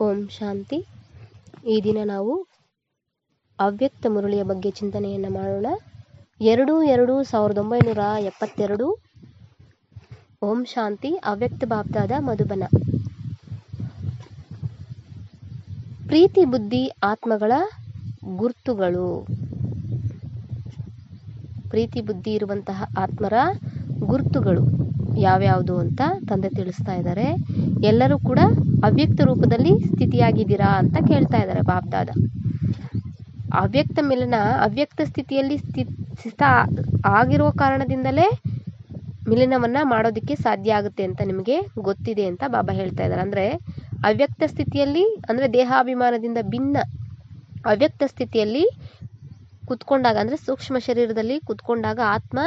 ಓಂ ಶಾಂತಿ. ಈ ದಿನ ನಾವು ಅವ್ಯಕ್ತ ಮುರಳಿಯ ಬಗ್ಗೆ ಚಿಂತನೆಯನ್ನು ಮಾಡೋಣ. ಎರಡು ಎರಡು ಸಾವಿರದ ಒಂಬೈನೂರ ಎಪ್ಪತ್ತೆರಡು ಓಂ ಶಾಂತಿ ಅವ್ಯಕ್ತ ಬಾಪ್ತಾದ ಮಧುಬನ. ಪ್ರೀತಿ ಬುದ್ಧಿ ಆತ್ಮಗಳ ಗುರ್ತುಗಳು. ಪ್ರೀತಿ ಬುದ್ಧಿ ಇರುವಂತಹ ಆತ್ಮರ ಗುರ್ತುಗಳು. ಯಾವ್ಯಾವುದು ಅಂತ ತಂದೆ ತಿಳಿಸ್ತಾ ಇದ್ದಾರೆ. ಎಲ್ಲರೂ ಕೂಡ ಅವ್ಯಕ್ತ ರೂಪದಲ್ಲಿ ಸ್ಥಿತಿಯಾಗಿದ್ದೀರಾ ಅಂತ ಕೇಳ್ತಾ ಇದ್ದಾರೆ ಬಾಬ್ದಾದ ಅವ್ಯಕ್ತ ಮಿಲನ, ಅವ್ಯಕ್ತ ಸ್ಥಿತಿಯಲ್ಲಿ ಸ್ಥಿ, ಸ್ಥಿತ ಆಗಿರುವ ಕಾರಣದಿಂದಲೇ ಮಿಲನವನ್ನ ಮಾಡೋದಕ್ಕೆ ಸಾಧ್ಯ ಆಗುತ್ತೆ ಅಂತ ನಿಮಗೆ ಗೊತ್ತಿದೆ ಅಂತ ಬಾಬಾ ಹೇಳ್ತಾ ಇದ್ದಾರೆ. ಅಂದ್ರೆ ಅವ್ಯಕ್ತ ಸ್ಥಿತಿಯಲ್ಲಿ, ಅಂದ್ರೆ ದೇಹಾಭಿಮಾನದಿಂದ ಭಿನ್ನ ಅವ್ಯಕ್ತ ಸ್ಥಿತಿಯಲ್ಲಿ ಕುತ್ಕೊಂಡಾಗ, ಅಂದ್ರೆ ಸೂಕ್ಷ್ಮ ಶರೀರದಲ್ಲಿ ಕುತ್ಕೊಂಡಾಗ ಆತ್ಮ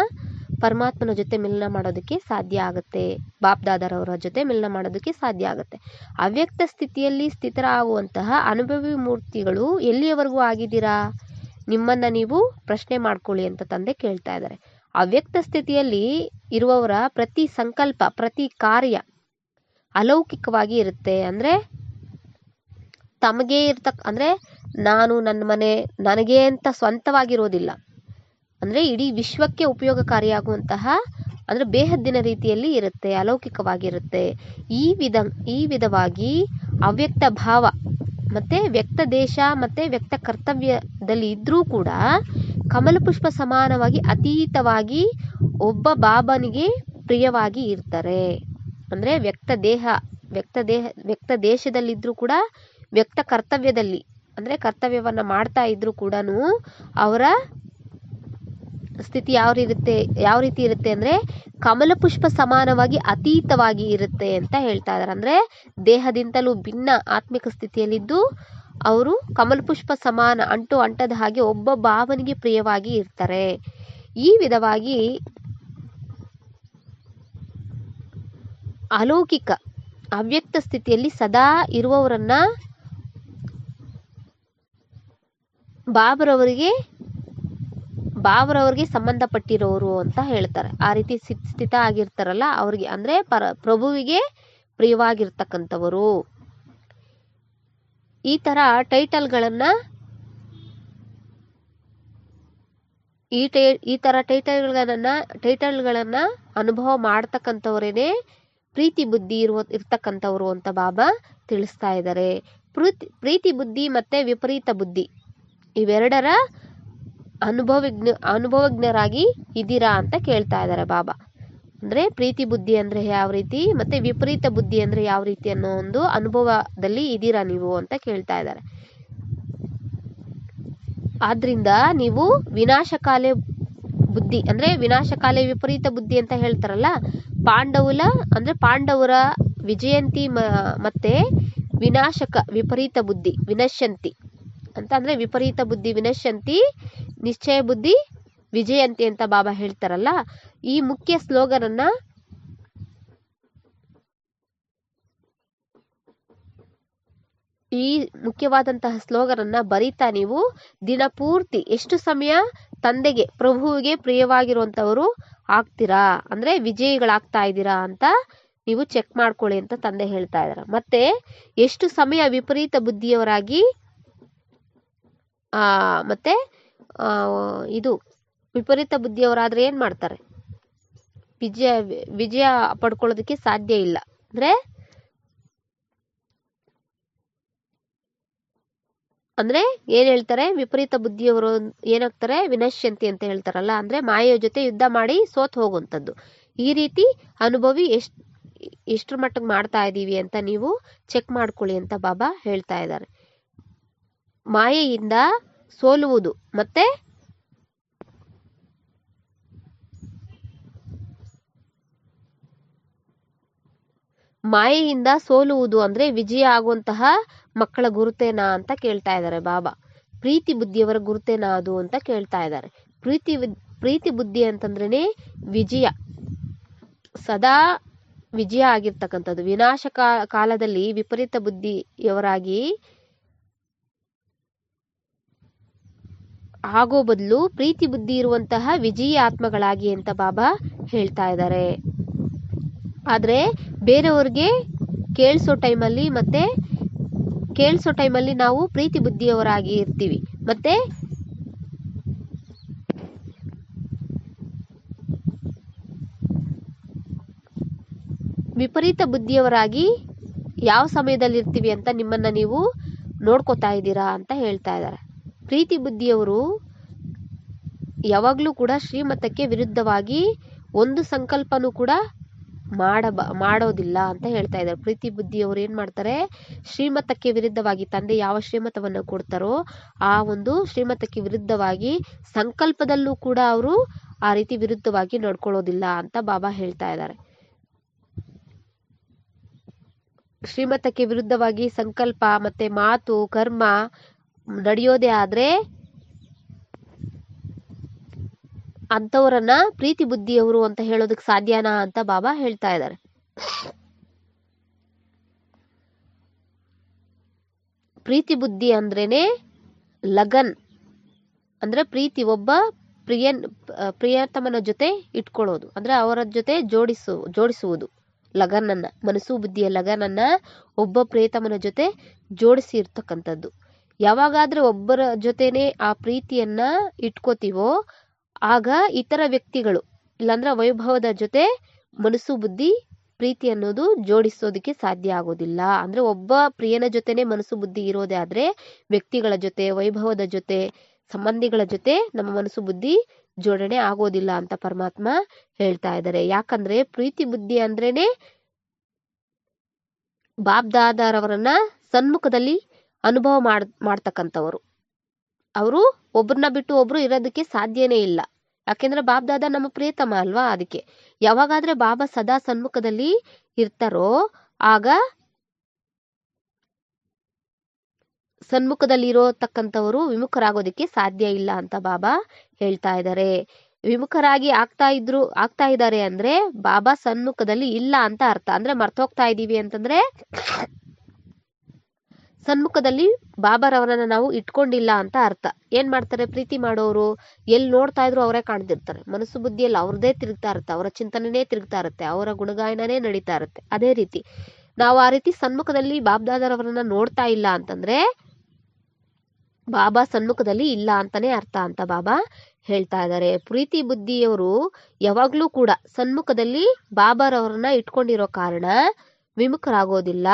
ಪರಮಾತ್ಮನ ಜೊತೆ ಮಿಲನ ಮಾಡೋದಕ್ಕೆ ಸಾಧ್ಯ ಆಗುತ್ತೆ. ಬಾಪ್ದಾದರವರ ಜೊತೆ ಮಿಲನ ಮಾಡೋದಕ್ಕೆ ಸಾಧ್ಯ ಆಗುತ್ತೆ. ಅವ್ಯಕ್ತ ಸ್ಥಿತಿಯಲ್ಲಿ ಸ್ಥಿತರಾಗುವಂತಹ ಅನುಭವಿ ಮೂರ್ತಿಗಳು ಎಲ್ಲಿಯವರೆಗೂ ಆಗಿದ್ದೀರಾ? ನಿಮ್ಮನ್ನ ನೀವು ಪ್ರಶ್ನೆ ಮಾಡ್ಕೊಳ್ಳಿ ಅಂತ ತಂದೆ ಕೇಳ್ತಾ ಇದ್ದಾರೆ. ಅವ್ಯಕ್ತ ಸ್ಥಿತಿಯಲ್ಲಿ ಇರುವವರ ಪ್ರತಿ ಸಂಕಲ್ಪ, ಪ್ರತಿ ಕಾರ್ಯ ಅಲೌಕಿಕವಾಗಿ ಇರುತ್ತೆ. ಅಂದ್ರೆ ತಮಗೆ ಇರ್ತಕ್, ಅಂದ್ರೆ ನಾನು ನನ್ನ ಮನೆ ನನಗೆ ಅಂತ ಸ್ವಂತವಾಗಿರೋದಿಲ್ಲ. ಅಂದ್ರೆ ಇಡೀ ವಿಶ್ವಕ್ಕೆ ಉಪಯೋಗಕಾರಿಯಾಗುವಂತಹ ಅಂದ್ರೆ ಬೇಹದ್ದಿನ ರೀತಿಯಲ್ಲಿ ಇರುತ್ತೆ, ಅಲೌಕಿಕವಾಗಿರುತ್ತೆ. ಈ ವಿಧ, ಈ ವಿಧವಾಗಿ ಅವ್ಯಕ್ತ ಭಾವ ಮತ್ತೆ ವ್ಯಕ್ತ ದೇಶ ಮತ್ತೆ ವ್ಯಕ್ತ ಕರ್ತವ್ಯದಲ್ಲಿ ಇದ್ದರೂ ಕೂಡ ಕಮಲ ಪುಷ್ಪ ಸಮಾನವಾಗಿ ಅತೀತವಾಗಿ ಒಬ್ಬ ಬಾಬನಿಗೆ ಪ್ರಿಯವಾಗಿ ಇರ್ತಾರೆ. ಅಂದ್ರೆ ವ್ಯಕ್ತ ದೇಹ ವ್ಯಕ್ತ ದೇಹ, ವ್ಯಕ್ತ ದೇಶದಲ್ಲಿದ್ದರೂ ಕೂಡ ವ್ಯಕ್ತ ಕರ್ತವ್ಯದಲ್ಲಿ, ಅಂದ್ರೆ ಕರ್ತವ್ಯವನ್ನ ಮಾಡ್ತಾ ಇದ್ದರೂ ಕೂಡ ಅವರ ಸ್ಥಿತಿ ಯಾವ ಇರುತ್ತೆ ಯಾವ ರೀತಿ ಇರುತ್ತೆ ಅಂದ್ರೆ ಕಮಲ ಪುಷ್ಪ ಸಮಾನವಾಗಿ ಅತೀತವಾಗಿ ಇರುತ್ತೆ ಅಂತ ಹೇಳ್ತಾ ಇದ್ದಾರೆ ಅಂದ್ರೆ ದೇಹದಿಂದಲೂ ಭಿನ್ನ ಆತ್ಮಿಕ ಸ್ಥಿತಿಯಲ್ಲಿದ್ದು ಅವರು ಕಮಲ ಪುಷ್ಪ ಸಮಾನ ಅಂಟು ಅಂಟದ ಹಾಗೆ ಒಬ್ಬ ಭಾವನಿಗೆ ಪ್ರಿಯವಾಗಿ ಇರ್ತಾರೆ. ಈ ವಿಧವಾಗಿ ಅಲೌಕಿಕ ಅವ್ಯಕ್ತ ಸ್ಥಿತಿಯಲ್ಲಿ ಸದಾ ಇರುವವರನ್ನ ಬಾಬರವರಿಗೆ ಬಾಬರವರಿಗೆ ಸಂಬಂಧಪಟ್ಟಿರೋರು ಅಂತ ಹೇಳ್ತಾರೆ. ಆ ರೀತಿ ಸ್ಥಿತ ಆಗಿರ್ತಾರಲ್ಲ, ಅವ್ರಿಗೆ ಅಂದ್ರೆ ಪರ, ಪ್ರಭುವಿಗೆ ಪ್ರಿಯವಾಗಿರ್ತಕ್ಕಂಥವರು. ಈ ತರ ಟೈಟಲ್ಗಳನ್ನು ಈ ಟೈ, ಈ ತರ ಟೈಟಲ್ಗಳನ್ನ, ಟೈಟಲ್ಗಳನ್ನು ಅನುಭವ ಮಾಡ್ತಕ್ಕಂಥವರೇನೆ ಪ್ರೀತಿ ಬುದ್ಧಿ ಇರುವ, ಇರ್ತಕ್ಕಂಥವ್ರು ಅಂತ ಬಾಬಾ ತಿಳಿಸ್ತಾ ಇದ್ದಾರೆ ಪ್ರೀತಿ ಪ್ರೀತಿ ಬುದ್ಧಿ ಮತ್ತೆ ವಿಪರೀತ ಬುದ್ಧಿ. ಇವೆರಡರ ಅನುಭವಜ್ಞ, ಅನುಭವಜ್ಞರಾಗಿ ಇದ್ದೀರಾ ಅಂತ ಕೇಳ್ತಾ ಇದ್ದಾರೆ ಬಾಬಾ. ಅಂದ್ರೆ ಪ್ರೀತಿ ಬುದ್ಧಿ ಅಂದ್ರೆ ಯಾವ ರೀತಿ, ಮತ್ತೆ ವಿಪರೀತ ಬುದ್ಧಿ ಅಂದ್ರೆ ಯಾವ ರೀತಿ ಅನ್ನೋ ಒಂದು ಅನುಭವದಲ್ಲಿ ಇದ್ದೀರಾ ನೀವು ಅಂತ ಕೇಳ್ತಾ ಇದ್ದಾರೆ. ಆದ್ರಿಂದ ನೀವು ವಿನಾಶಕಾಲೆ ಬುದ್ಧಿ, ಅಂದ್ರೆ ವಿನಾಶಕಾಲೆ ವಿಪರೀತ ಬುದ್ಧಿ ಅಂತ ಹೇಳ್ತಾರಲ್ಲ, ಪಾಂಡವುಲ, ಅಂದ್ರೆ ಪಾಂಡವರ ವಿಜಯಂತಿ ಮತ್ತೆ ವಿನಾಶಕ, ವಿಪರೀತ ಬುದ್ಧಿ, ವಿನಶ್ಯಂತಿ. ಅಂತ ಅಂದ್ರೆ ವಿಪರೀತ ಬುದ್ಧಿ, ವಿನಶ್ಯಂತಿ ನಿಶ್ಚಯ ಬುದ್ಧಿ, ವಿಜಯಂತಿ ಅಂತ ಬಾಬಾ ಹೇಳ್ತಾರಲ್ಲ, ಈ ಮುಖ್ಯ ಸ್ಲೋಗನ್ ಅನ್ನ ಈ ಮುಖ್ಯವಾದಂತಹ ಸ್ಲೋಗನ್ ಅನ್ನ ಬರೀತಾ ನೀವು ದಿನಪೂರ್ತಿ ಎಷ್ಟು ಸಮಯ ತಂದೆಗೆ, ಪ್ರಭುವಿಗೆ ಪ್ರಿಯವಾಗಿರುವಂತವರು ಆಗ್ತೀರಾ? ಅಂದ್ರೆ ವಿಜಯಿಗಳಾಗ್ತಾ ಇದ್ದೀರಾ ಅಂತ ನೀವು ಚೆಕ್ ಮಾಡ್ಕೊಳ್ಳಿ ಅಂತ ತಂದೆ ಹೇಳ್ತಾ ಇದಾರೆ. ಮತ್ತೆ ಎಷ್ಟು ಸಮಯ ವಿಪರೀತ ಬುದ್ಧಿಯವರಾಗಿ, ಆ, ಮತ್ತೆ ಇದು ವಿಪರೀತ ಬುದ್ಧಿಯವರಾದ್ರೆ ಏನ್ ಮಾಡ್ತಾರೆ? ವಿಜಯ ವಿಜಯ ಪಡ್ಕೊಳ್ಳೋದಕ್ಕೆ ಸಾಧ್ಯ ಇಲ್ಲ. ಅಂದ್ರೆ ಅಂದ್ರೆ ಏನ್ ಹೇಳ್ತಾರೆ? ವಿಪರೀತ ಬುದ್ಧಿಯವರು ಏನಾಗ್ತಾರೆ? ವಿನಶ್ಯಂತಿ ಅಂತ ಹೇಳ್ತಾರಲ್ಲ, ಅಂದ್ರೆ ಮಾಯೆಯ ಜೊತೆ ಯುದ್ಧ ಮಾಡಿ ಸೋತ್ ಹೋಗುವಂಥದ್ದು. ಈ ರೀತಿ ಅನುಭವಿ ಎಷ್ಟ್, ಎಷ್ಟ್ರ ಮಟ್ಟಿಗೆ ಮಾಡ್ತಾ ಇದ್ದೀವಿ ಅಂತ ನೀವು ಚೆಕ್ ಮಾಡ್ಕೊಳ್ಳಿ ಅಂತ ಬಾಬಾ ಹೇಳ್ತಾ ಇದ್ದಾರೆ. ಮಾಯೆಯಿಂದ ಸೋಲುವುದು. ಮತ್ತೆ? ಮಾಯೆಯಿಂದ ಸೋಲುವುದು ಅಂದ್ರೆ ವಿಜಯ ಆಗುವಂತಹ ಮಕ್ಕಳ ಗುರುತೇನಾ ಅಂತ ಕೇಳ್ತಾ ಇದ್ದಾರೆ ಬಾಬಾ. ಪ್ರೀತಿ ಬುದ್ಧಿಯವರ ಗುರುತೇನಾ ಅದು ಅಂತ ಕೇಳ್ತಾ ಇದ್ದಾರೆ. ಪ್ರೀತಿ ಪ್ರೀತಿ ಬುದ್ಧಿ ಅಂತಂದ್ರೇನೆ ವಿಜಯ. ಸದಾ ವಿಜಯ ಆಗಿರ್ತಕ್ಕಂಥದ್ದು. ವಿನಾಶ ಕಾಲದಲ್ಲಿ ವಿಪರೀತ ಬುದ್ಧಿಯವರಾಗಿ ಆಗೋ ಬದಲು ಪ್ರೀತಿ ಬುದ್ಧಿ ಇರುವಂತಹ ವಿಜಯಿ ಆತ್ಮಗಳಾಗಿ ಅಂತ ಬಾಬಾ ಹೇಳ್ತಾ ಇದ್ದಾರೆ. ಆದರೆ ಬೇರೆಯವ್ರಿಗೆ ಕೇಳಿಸೋ ಟೈಮಲ್ಲಿ ಮತ್ತೆ ಕೇಳಿಸೋ ಟೈಮಲ್ಲಿ ನಾವು ಪ್ರೀತಿ ಬುದ್ಧಿಯವರಾಗಿ ಇರ್ತೀವಿ. ಮತ್ತೆ ವಿಪರೀತ ಬುದ್ಧಿಯವರಾಗಿ ಯಾವ ಸಮಯದಲ್ಲಿ ಇರ್ತೀವಿ ಅಂತ ನಿಮ್ಮನ್ನ ನೀವು ನೋಡ್ಕೋತಾ ಇದ್ದೀರಾ ಅಂತ ಹೇಳ್ತಾ ಇದ್ದಾರೆ. ಪ್ರೀತಿ ಬುದ್ಧಿಯವರು ಯಾವಾಗಲೂ ಕೂಡ ಶ್ರೀಮತಕ್ಕೆ ವಿರುದ್ಧವಾಗಿ ಒಂದು ಸಂಕಲ್ಪನೂ ಕೂಡ ಮಾಡಬ, ಮಾಡೋದಿಲ್ಲ ಅಂತ ಹೇಳ್ತಾ ಇದ್ದಾರೆ. ಪ್ರೀತಿ ಬುದ್ಧಿಯವರು ಏನ್ ಮಾಡ್ತಾರೆ? ಶ್ರೀಮತಕ್ಕೆ ವಿರುದ್ಧವಾಗಿ ತಂದೆ ಯಾವ ಶ್ರೀಮತವನ್ನು ಕೊಡ್ತಾರೋ ಆ ಒಂದು ಶ್ರೀಮತಕ್ಕೆ ವಿರುದ್ಧವಾಗಿ ಸಂಕಲ್ಪದಲ್ಲೂ ಕೂಡ ಅವರು ಆ ರೀತಿ ವಿರುದ್ಧವಾಗಿ ನಡ್ಕೊಳ್ಳೋದಿಲ್ಲ ಅಂತ ಬಾಬಾ ಹೇಳ್ತಾ ಇದ್ದಾರೆ. ಶ್ರೀಮತಕ್ಕೆ ವಿರುದ್ಧವಾಗಿ ಸಂಕಲ್ಪ ಮತ್ತೆ ಮಾತು, ಕರ್ಮ ನಡೆಯೋದೇ ಆದ್ರೆ ಅಂಥವರನ್ನ ಪ್ರೀತಿ ಬುದ್ಧಿಯವರು ಅಂತ ಹೇಳೋದಕ್ಕೆ ಸಾಧ್ಯನಾ ಅಂತ ಬಾಬಾ ಹೇಳ್ತಾ ಇದ್ದಾರೆ. ಪ್ರೀತಿ ಬುದ್ಧಿ ಅಂದ್ರೇನೆ ಲಗನ್. ಅಂದ್ರೆ ಪ್ರೀತಿ ಒಬ್ಬ ಪ್ರಿಯನ್, ಪ್ರಿಯತಮನ ಜೊತೆ ಇಟ್ಕೊಳ್ಳೋದು. ಅಂದ್ರೆ ಅವರ ಜೊತೆ ಜೋಡಿಸು, ಜೋಡಿಸುವುದು. ಲಗನನ್ನ, ಮನಸ್ಸು ಬುದ್ಧಿಯ ಲಗನನ್ನ ಒಬ್ಬ ಪ್ರಿಯತಮನ ಜೊತೆ ಜೋಡಿಸಿ ಇರ್ತಕ್ಕಂಥದ್ದು. ಯಾವಾಗಾದ್ರೆ ಒಬ್ಬರ ಜೊತೆನೆ ಆ ಪ್ರೀತಿಯನ್ನ ಇಟ್ಕೋತೀವೋ, ಆಗ ಇತರ ವ್ಯಕ್ತಿಗಳು, ಇಲ್ಲಾಂದ್ರೆ ವೈಭವದ ಜೊತೆ ಮನಸ್ಸು ಬುದ್ಧಿ, ಪ್ರೀತಿ ಅನ್ನೋದು ಜೋಡಿಸೋದಕ್ಕೆ ಸಾಧ್ಯ ಆಗೋದಿಲ್ಲ. ಅಂದ್ರೆ ಒಬ್ಬ ಪ್ರಿಯನ ಜೊತೆನೆ ಮನಸ್ಸು ಬುದ್ಧಿ ಇರೋದೇ ಆದ್ರೆ, ವ್ಯಕ್ತಿಗಳ ಜೊತೆ, ವೈಭವದ ಜೊತೆ, ಸಂಬಂಧಿಗಳ ಜೊತೆ ನಮ್ಮ ಮನಸ್ಸು ಬುದ್ಧಿ ಜೋಡಣೆ ಆಗೋದಿಲ್ಲ ಅಂತ ಪರಮಾತ್ಮ ಹೇಳ್ತಾ ಇದ್ದಾರೆ. ಯಾಕಂದ್ರೆ ಪ್ರೀತಿ ಬುದ್ಧಿ ಅಂದ್ರೇನೆ ಬಾಬ್ದಾದಾರವರನ್ನ ಸನ್ಮುಖದಲ್ಲಿ ಅನುಭವ ಮಾಡ್, ಮಾಡ್ತಕ್ಕಂಥವರು. ಅವರು ಒಬ್ರನ್ನ ಬಿಟ್ಟು ಒಬ್ರು ಇರೋದಕ್ಕೆ ಸಾಧ್ಯನೇ ಇಲ್ಲ. ಯಾಕೆಂದ್ರೆ ಬಾಬ್ದಾದ ನಮ್ಮ ಪ್ರಿಯತಮ ಅಲ್ವಾ ಅದಕ್ಕೆ. ಯಾವಾಗಾದ್ರೆ ಬಾಬಾ ಸದಾ ಸನ್ಮುಖದಲ್ಲಿ ಇರ್ತಾರೋ, ಆಗ ಸನ್ಮುಖದಲ್ಲಿ ಇರೋತಕ್ಕಂಥವರು ವಿಮುಖರಾಗೋದಕ್ಕೆ ಸಾಧ್ಯ ಇಲ್ಲ ಅಂತ ಬಾಬಾ ಹೇಳ್ತಾ ಇದ್ದಾರೆ ವಿಮುಖರಾಗಿ ಆಗ್ತಾ ಇದ್ರು, ಆಗ್ತಾ ಇದ್ದಾರೆ ಅಂದ್ರೆ ಬಾಬಾ ಸನ್ಮುಖದಲ್ಲಿ ಇಲ್ಲ ಅಂತ ಅರ್ಥ. ಅಂದ್ರೆ ಮರ್ತೋಗ್ತಾ ಇದೀವಿ ಅಂತಂದ್ರೆ ಸನ್ಮುಖದಲ್ಲಿ ಬಾಬಾರವರನ್ನ ನಾವು ಇಟ್ಕೊಂಡಿಲ್ಲ ಅಂತ ಅರ್ಥ. ಏನು ಮಾಡ್ತಾರೆ? ಪ್ರೀತಿ ಮಾಡೋರು ಎಲ್ಲಿ ನೋಡ್ತಾ ಇದ್ರು ಅವರೇ ಕಾಣ್ತಿರ್ತಾರೆ. ಮನಸ್ಸು ಬುದ್ಧಿಯಲ್ಲಿ ಅವ್ರದ್ದೇ ತಿರುಗ್ತಾ ಇರುತ್ತೆ. ಅವರ ಚಿಂತನೆನೇ ತಿರುಗ್ತಾ ಇರುತ್ತೆ. ಅವರ ಗುಣಗಾಯನನೇ ನಡೀತಾ ಇರುತ್ತೆ. ಅದೇ ರೀತಿ ನಾವು ಆ ರೀತಿ ಸನ್ಮುಖದಲ್ಲಿ ಬಾಬ್ದಾದರವರನ್ನ ನೋಡ್ತಾ ಇಲ್ಲ ಅಂತಂದ್ರೆ ಬಾಬಾ ಸನ್ಮುಖದಲ್ಲಿ ಇಲ್ಲ ಅಂತಾನೆ ಅರ್ಥ ಅಂತ ಬಾಬಾ ಹೇಳ್ತಾ ಇದ್ದಾರೆ ಪ್ರೀತಿ ಬುದ್ಧಿಯವರು ಯಾವಾಗ್ಲೂ ಕೂಡ ಸನ್ಮುಖದಲ್ಲಿ ಬಾಬಾರವರನ್ನ ಇಟ್ಕೊಂಡಿರೋ ಕಾರಣ ವಿಮುಖರಾಗೋದಿಲ್ಲ.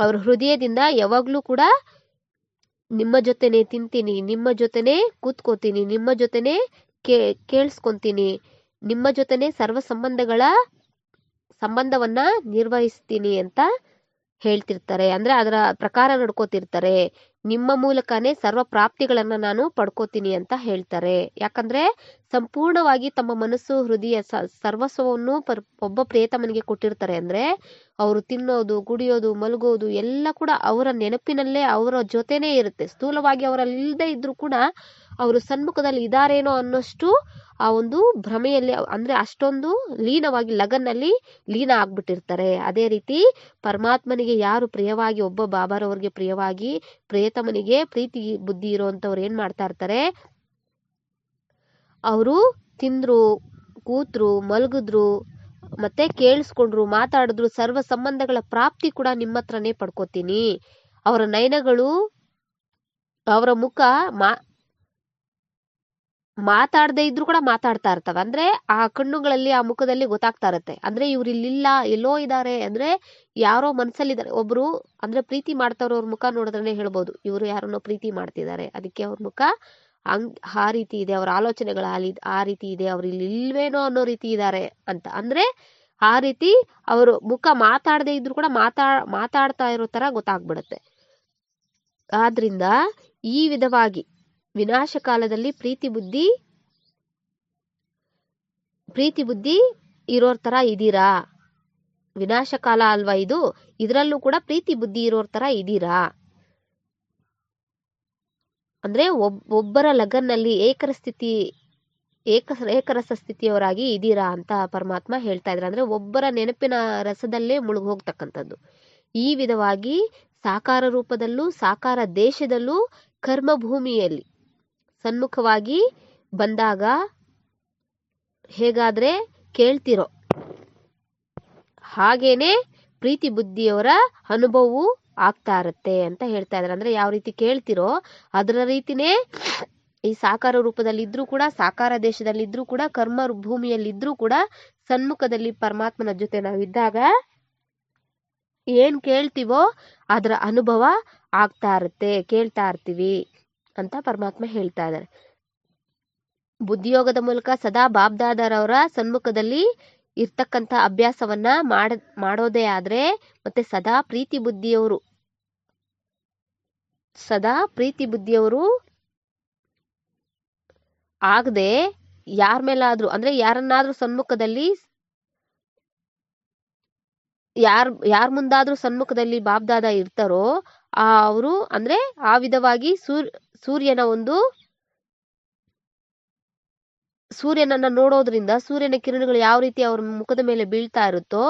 ಅವ್ರ ಹೃದಯದಿಂದ ಯಾವಾಗ್ಲೂ ಕೂಡ ನಿಮ್ಮ ಜೊತೆನೆ ತಿಂತೀನಿ, ನಿಮ್ಮ ಜೊತೆನೆ ಕೂತ್ಕೋತೀನಿ, ನಿಮ್ಮ ಜೊತೆನೆ ಕೇ, ಕೇಳಿಸ್ಕೊಂತೀನಿ, ನಿಮ್ಮ ಜೊತೆನೆ ಸರ್ವ ಸಂಬಂಧಗಳ ಸಂಬಂಧವನ್ನ ನಿರ್ವಹಿಸ್ತೀನಿ ಅಂತ ಹೇಳ್ತಿರ್ತಾರೆ. ಅಂದ್ರೆ ಅದರ ಪ್ರಕಾರ ನಡ್ಕೋತಿರ್ತಾರೆ. ನಿಮ್ಮ ಮೂಲಕನೇ ಸರ್ವ ಪ್ರಾಪ್ತಿಗಳನ್ನ ನಾನು ಪಡ್ಕೋತೀನಿ ಅಂತ ಹೇಳ್ತಾರೆ. ಯಾಕಂದ್ರೆ ಸಂಪೂರ್ಣವಾಗಿ ತಮ್ಮ ಮನಸ್ಸು, ಹೃದಯ ಸರ್ವಸ್ವವನ್ನು ಪರ್, ಒಬ್ಬ ಪ್ರೇತಮನಿಗೆ ಕೊಟ್ಟಿರ್ತಾರೆ ಅಂದ್ರೆ ಅವರು ತಿನ್ನೋದು, ಕುಡಿಯೋದು, ಮಲಗೋದು ಎಲ್ಲ ಕೂಡ ಅವರ ನೆನಪಿನಲ್ಲೇ ಅವರ ಜೊತೆನೇ ಇರುತ್ತೆ. ಸ್ಥೂಲವಾಗಿ ಅವರಲ್ಲಿ ಇಲ್ಲದೆ ಇದ್ರೂ ಕೂಡ ಅವರು ಸನ್ಮುಖದಲ್ಲಿ ಇದ್ದಾರೇನೋ ಅನ್ನೋಷ್ಟು ಆ ಒಂದು ಭ್ರಮೆಯಲ್ಲಿ, ಅಂದ್ರೆ ಅಷ್ಟೊಂದು ಲೀನವಾಗಿ, ಲಗನ್ನಲ್ಲಿ ಲೀನ ಆಗ್ಬಿಟ್ಟಿರ್ತಾರೆ. ಅದೇ ರೀತಿ ಪರಮಾತ್ಮನಿಗೆ ಯಾರು ಪ್ರಿಯವಾಗಿ, ಒಬ್ಬ ಬಾಬಾರವ್ರಿಗೆ ಪ್ರಿಯವಾಗಿ, ಪ್ರಿಯತಮನಿಗೆ ಪ್ರೀತಿ, ಬುದ್ಧಿ ಇರುವಂತವ್ರು ಏನ್ ಮಾಡ್ತಾ ಇರ್ತಾರೆ? ಅವರು ತಿಂದ್ರು, ಕೂತ್ರು, ಮಲಗಿದ್ರು, ಮತ್ತೆ ಕೇಳಿಸ್ಕೊಂಡ್ರು, ಮಾತಾಡಿದ್ರು, ಸರ್ವ ಸಂಬಂಧಗಳ ಪ್ರಾಪ್ತಿ ಕೂಡ ನಿಮ್ಮ ಹತ್ರನೇ ಪಡ್ಕೋತೀನಿ. ಅವರ ನಯನಗಳು, ಅವರ ಮುಖ ಮಾ ಮಾತಾಡದೇ ಇದ್ರು ಕೂಡ ಮಾತಾಡ್ತಾ ಇರ್ತವೆ. ಅಂದ್ರೆ ಆ ಕಣ್ಣುಗಳಲ್ಲಿ, ಆ ಮುಖದಲ್ಲಿ ಗೊತ್ತಾಗ್ತಾ ಇರುತ್ತೆ. ಅಂದ್ರೆ ಇವ್ರು ಇಲ್ಲಿಲ್ಲ, ಎಲ್ಲೋ ಇದ್ದಾರೆ ಅಂದ್ರೆ ಯಾರೋ ಮನ್ಸಲ್ಲಿದ್ದಾರೆ. ಒಬ್ರು ಅಂದ್ರೆ ಪ್ರೀತಿ ಮಾಡ್ತಾವ್ರವ್ರ ಮುಖ ನೋಡಿದ್ರೆ ಹೇಳ್ಬೋದು. ಇವರು ಯಾರನ್ನೋ ಪ್ರೀತಿ ಮಾಡ್ತಿದ್ದಾರೆ. ಅದಕ್ಕೆ ಅವ್ರ ಮುಖ ಹಂಗ್, ಆ ರೀತಿ ಇದೆ. ಅವ್ರ ಆಲೋಚನೆಗಳು ಆ ರೀತಿ ಇದೆ. ಅವ್ರು ಇಲ್ಲಿ ಇಲ್ವೇನೋ ಅನ್ನೋ ರೀತಿ ಇದ್ದಾರೆ ಅಂತ. ಅಂದ್ರೆ ಆ ರೀತಿ ಅವರು ಮುಖ ಮಾತಾಡದೇ ಇದ್ರು ಕೂಡ ಮಾತಾ, ಮಾತಾಡ್ತಾ ಇರೋ ತರ ಗೊತ್ತಾಗ್ಬಿಡುತ್ತೆ. ಆದ್ರಿಂದ ಈ ವಿಧವಾಗಿ ವಿನಾಶ ಕಾಲದಲ್ಲಿ ಪ್ರೀತಿ ಬುದ್ಧಿ ಪ್ರೀತಿ ಬುದ್ಧಿ ಇರೋರ್ ತರ ಇದೀರಾ ವಿನಾಶಕಾಲ ಅಲ್ವಾ ಇದು? ಇದರಲ್ಲೂ ಕೂಡ ಪ್ರೀತಿ ಬುದ್ಧಿ ಇರೋರ್ ತರ ಇದೀರಾ ಅಂದ್ರೆ ಒಬ್, ಒಬ್ಬರ ಲಗನ್ನಲ್ಲಿ ಏಕರ ಸ್ಥಿತಿ ಏಕ, ಏಕರಸ ಸ್ಥಿತಿಯವರಾಗಿ ಇದೀರಾ ಅಂತ ಪರಮಾತ್ಮ ಹೇಳ್ತಾ ಇದ್ರ ಅಂದ್ರೆ ಒಬ್ಬರ ನೆನಪಿನ ರಸದಲ್ಲೇ ಮುಳುಗ್ ಹೋಗ್ತಕ್ಕಂಥದ್ದು ಈ ವಿಧವಾಗಿ ಸಾಕಾರ ರೂಪದಲ್ಲೂ, ಸಾಕಾರ ದೇಶದಲ್ಲೂ ಕರ್ಮ ಭೂಮಿಯಲ್ಲಿ ಸನ್ಮುಖವಾಗಿ ಬಂದಾಗ ಹೇಗಾದ್ರೆ ಕೇಳ್ತಿರೋ? ಹಾಗೇನೆ ಪ್ರೀತಿ ಬುದ್ಧಿಯವರ ಅನುಭವವು ಆಗ್ತಾ ಇರುತ್ತೆ ಅಂತ ಹೇಳ್ತಾ ಇದ್ದಾರೆ ಅಂದ್ರೆ ಯಾವ ರೀತಿ ಕೇಳ್ತಿರೋ, ಅದರ ರೀತಿನೇ ಈ ಸಾಕಾರ ರೂಪದಲ್ಲಿ ಇದ್ರೂ ಕೂಡ, ಸಾಕಾರ ದೇಶದಲ್ಲಿ ಇದ್ರೂ ಕೂಡ, ಕರ್ಮ ಭೂಮಿಯಲ್ಲಿ ಇದ್ರೂ ಕೂಡ ಸನ್ಮುಖದಲ್ಲಿ ಪರಮಾತ್ಮನ ಜೊತೆ ನಾವಿದ್ದಾಗ ಏನ್ ಕೇಳ್ತೀವೋ ಅದರ ಅನುಭವ ಆಗ್ತಾ ಇರುತ್ತೆ, ಕೇಳ್ತಾ ಇರ್ತೀವಿ. ಅಂತ ಪರಮಾತ್ಮ ಹೇಳ್ತಾ ಇದ್ದಾರೆ ಬುದ್ಧಿಯೋಗದ ಮೂಲಕ ಸದಾ ಬಾಬ್ದಾದರವರ ಸನ್ಮುಖದಲ್ಲಿ ಇರ್ತಕ್ಕಂಥ ಅಭ್ಯಾಸವನ್ನ ಮಾಡ, ಮಾಡೋದೇ ಆದ್ರೆ ಮತ್ತೆ ಸದಾ ಪ್ರೀತಿ ಬುದ್ಧಿಯವರು, ಸದಾ ಪ್ರೀತಿ ಬುದ್ಧಿಯವರು ಆಗದೆ ಯಾರ ಮೇಲಾದ್ರೂ, ಅಂದ್ರೆ ಯಾರನ್ನಾದ್ರೂ ಸನ್ಮುಖದಲ್ಲಿ ಯಾರ್ ಯಾರ್ ಮುಂದಾದ್ರೂ ಸನ್ಮುಖದಲ್ಲಿ ಬಾಬ್ದಾದ ಇರ್ತಾರೋ ಅವರು ಅಂದ್ರೆ ಆ ವಿಧವಾಗಿ ಸೂರ್, ಸೂರ್ಯನ ಒಂದು ಸೂರ್ಯನನ್ನ ನೋಡೋದ್ರಿಂದ ಸೂರ್ಯನ ಕಿರಣಗಳು ಯಾವ ರೀತಿ ಅವ್ರ ಮುಖದ ಮೇಲೆ ಬೀಳ್ತಾ ಇರುತ್ತೋ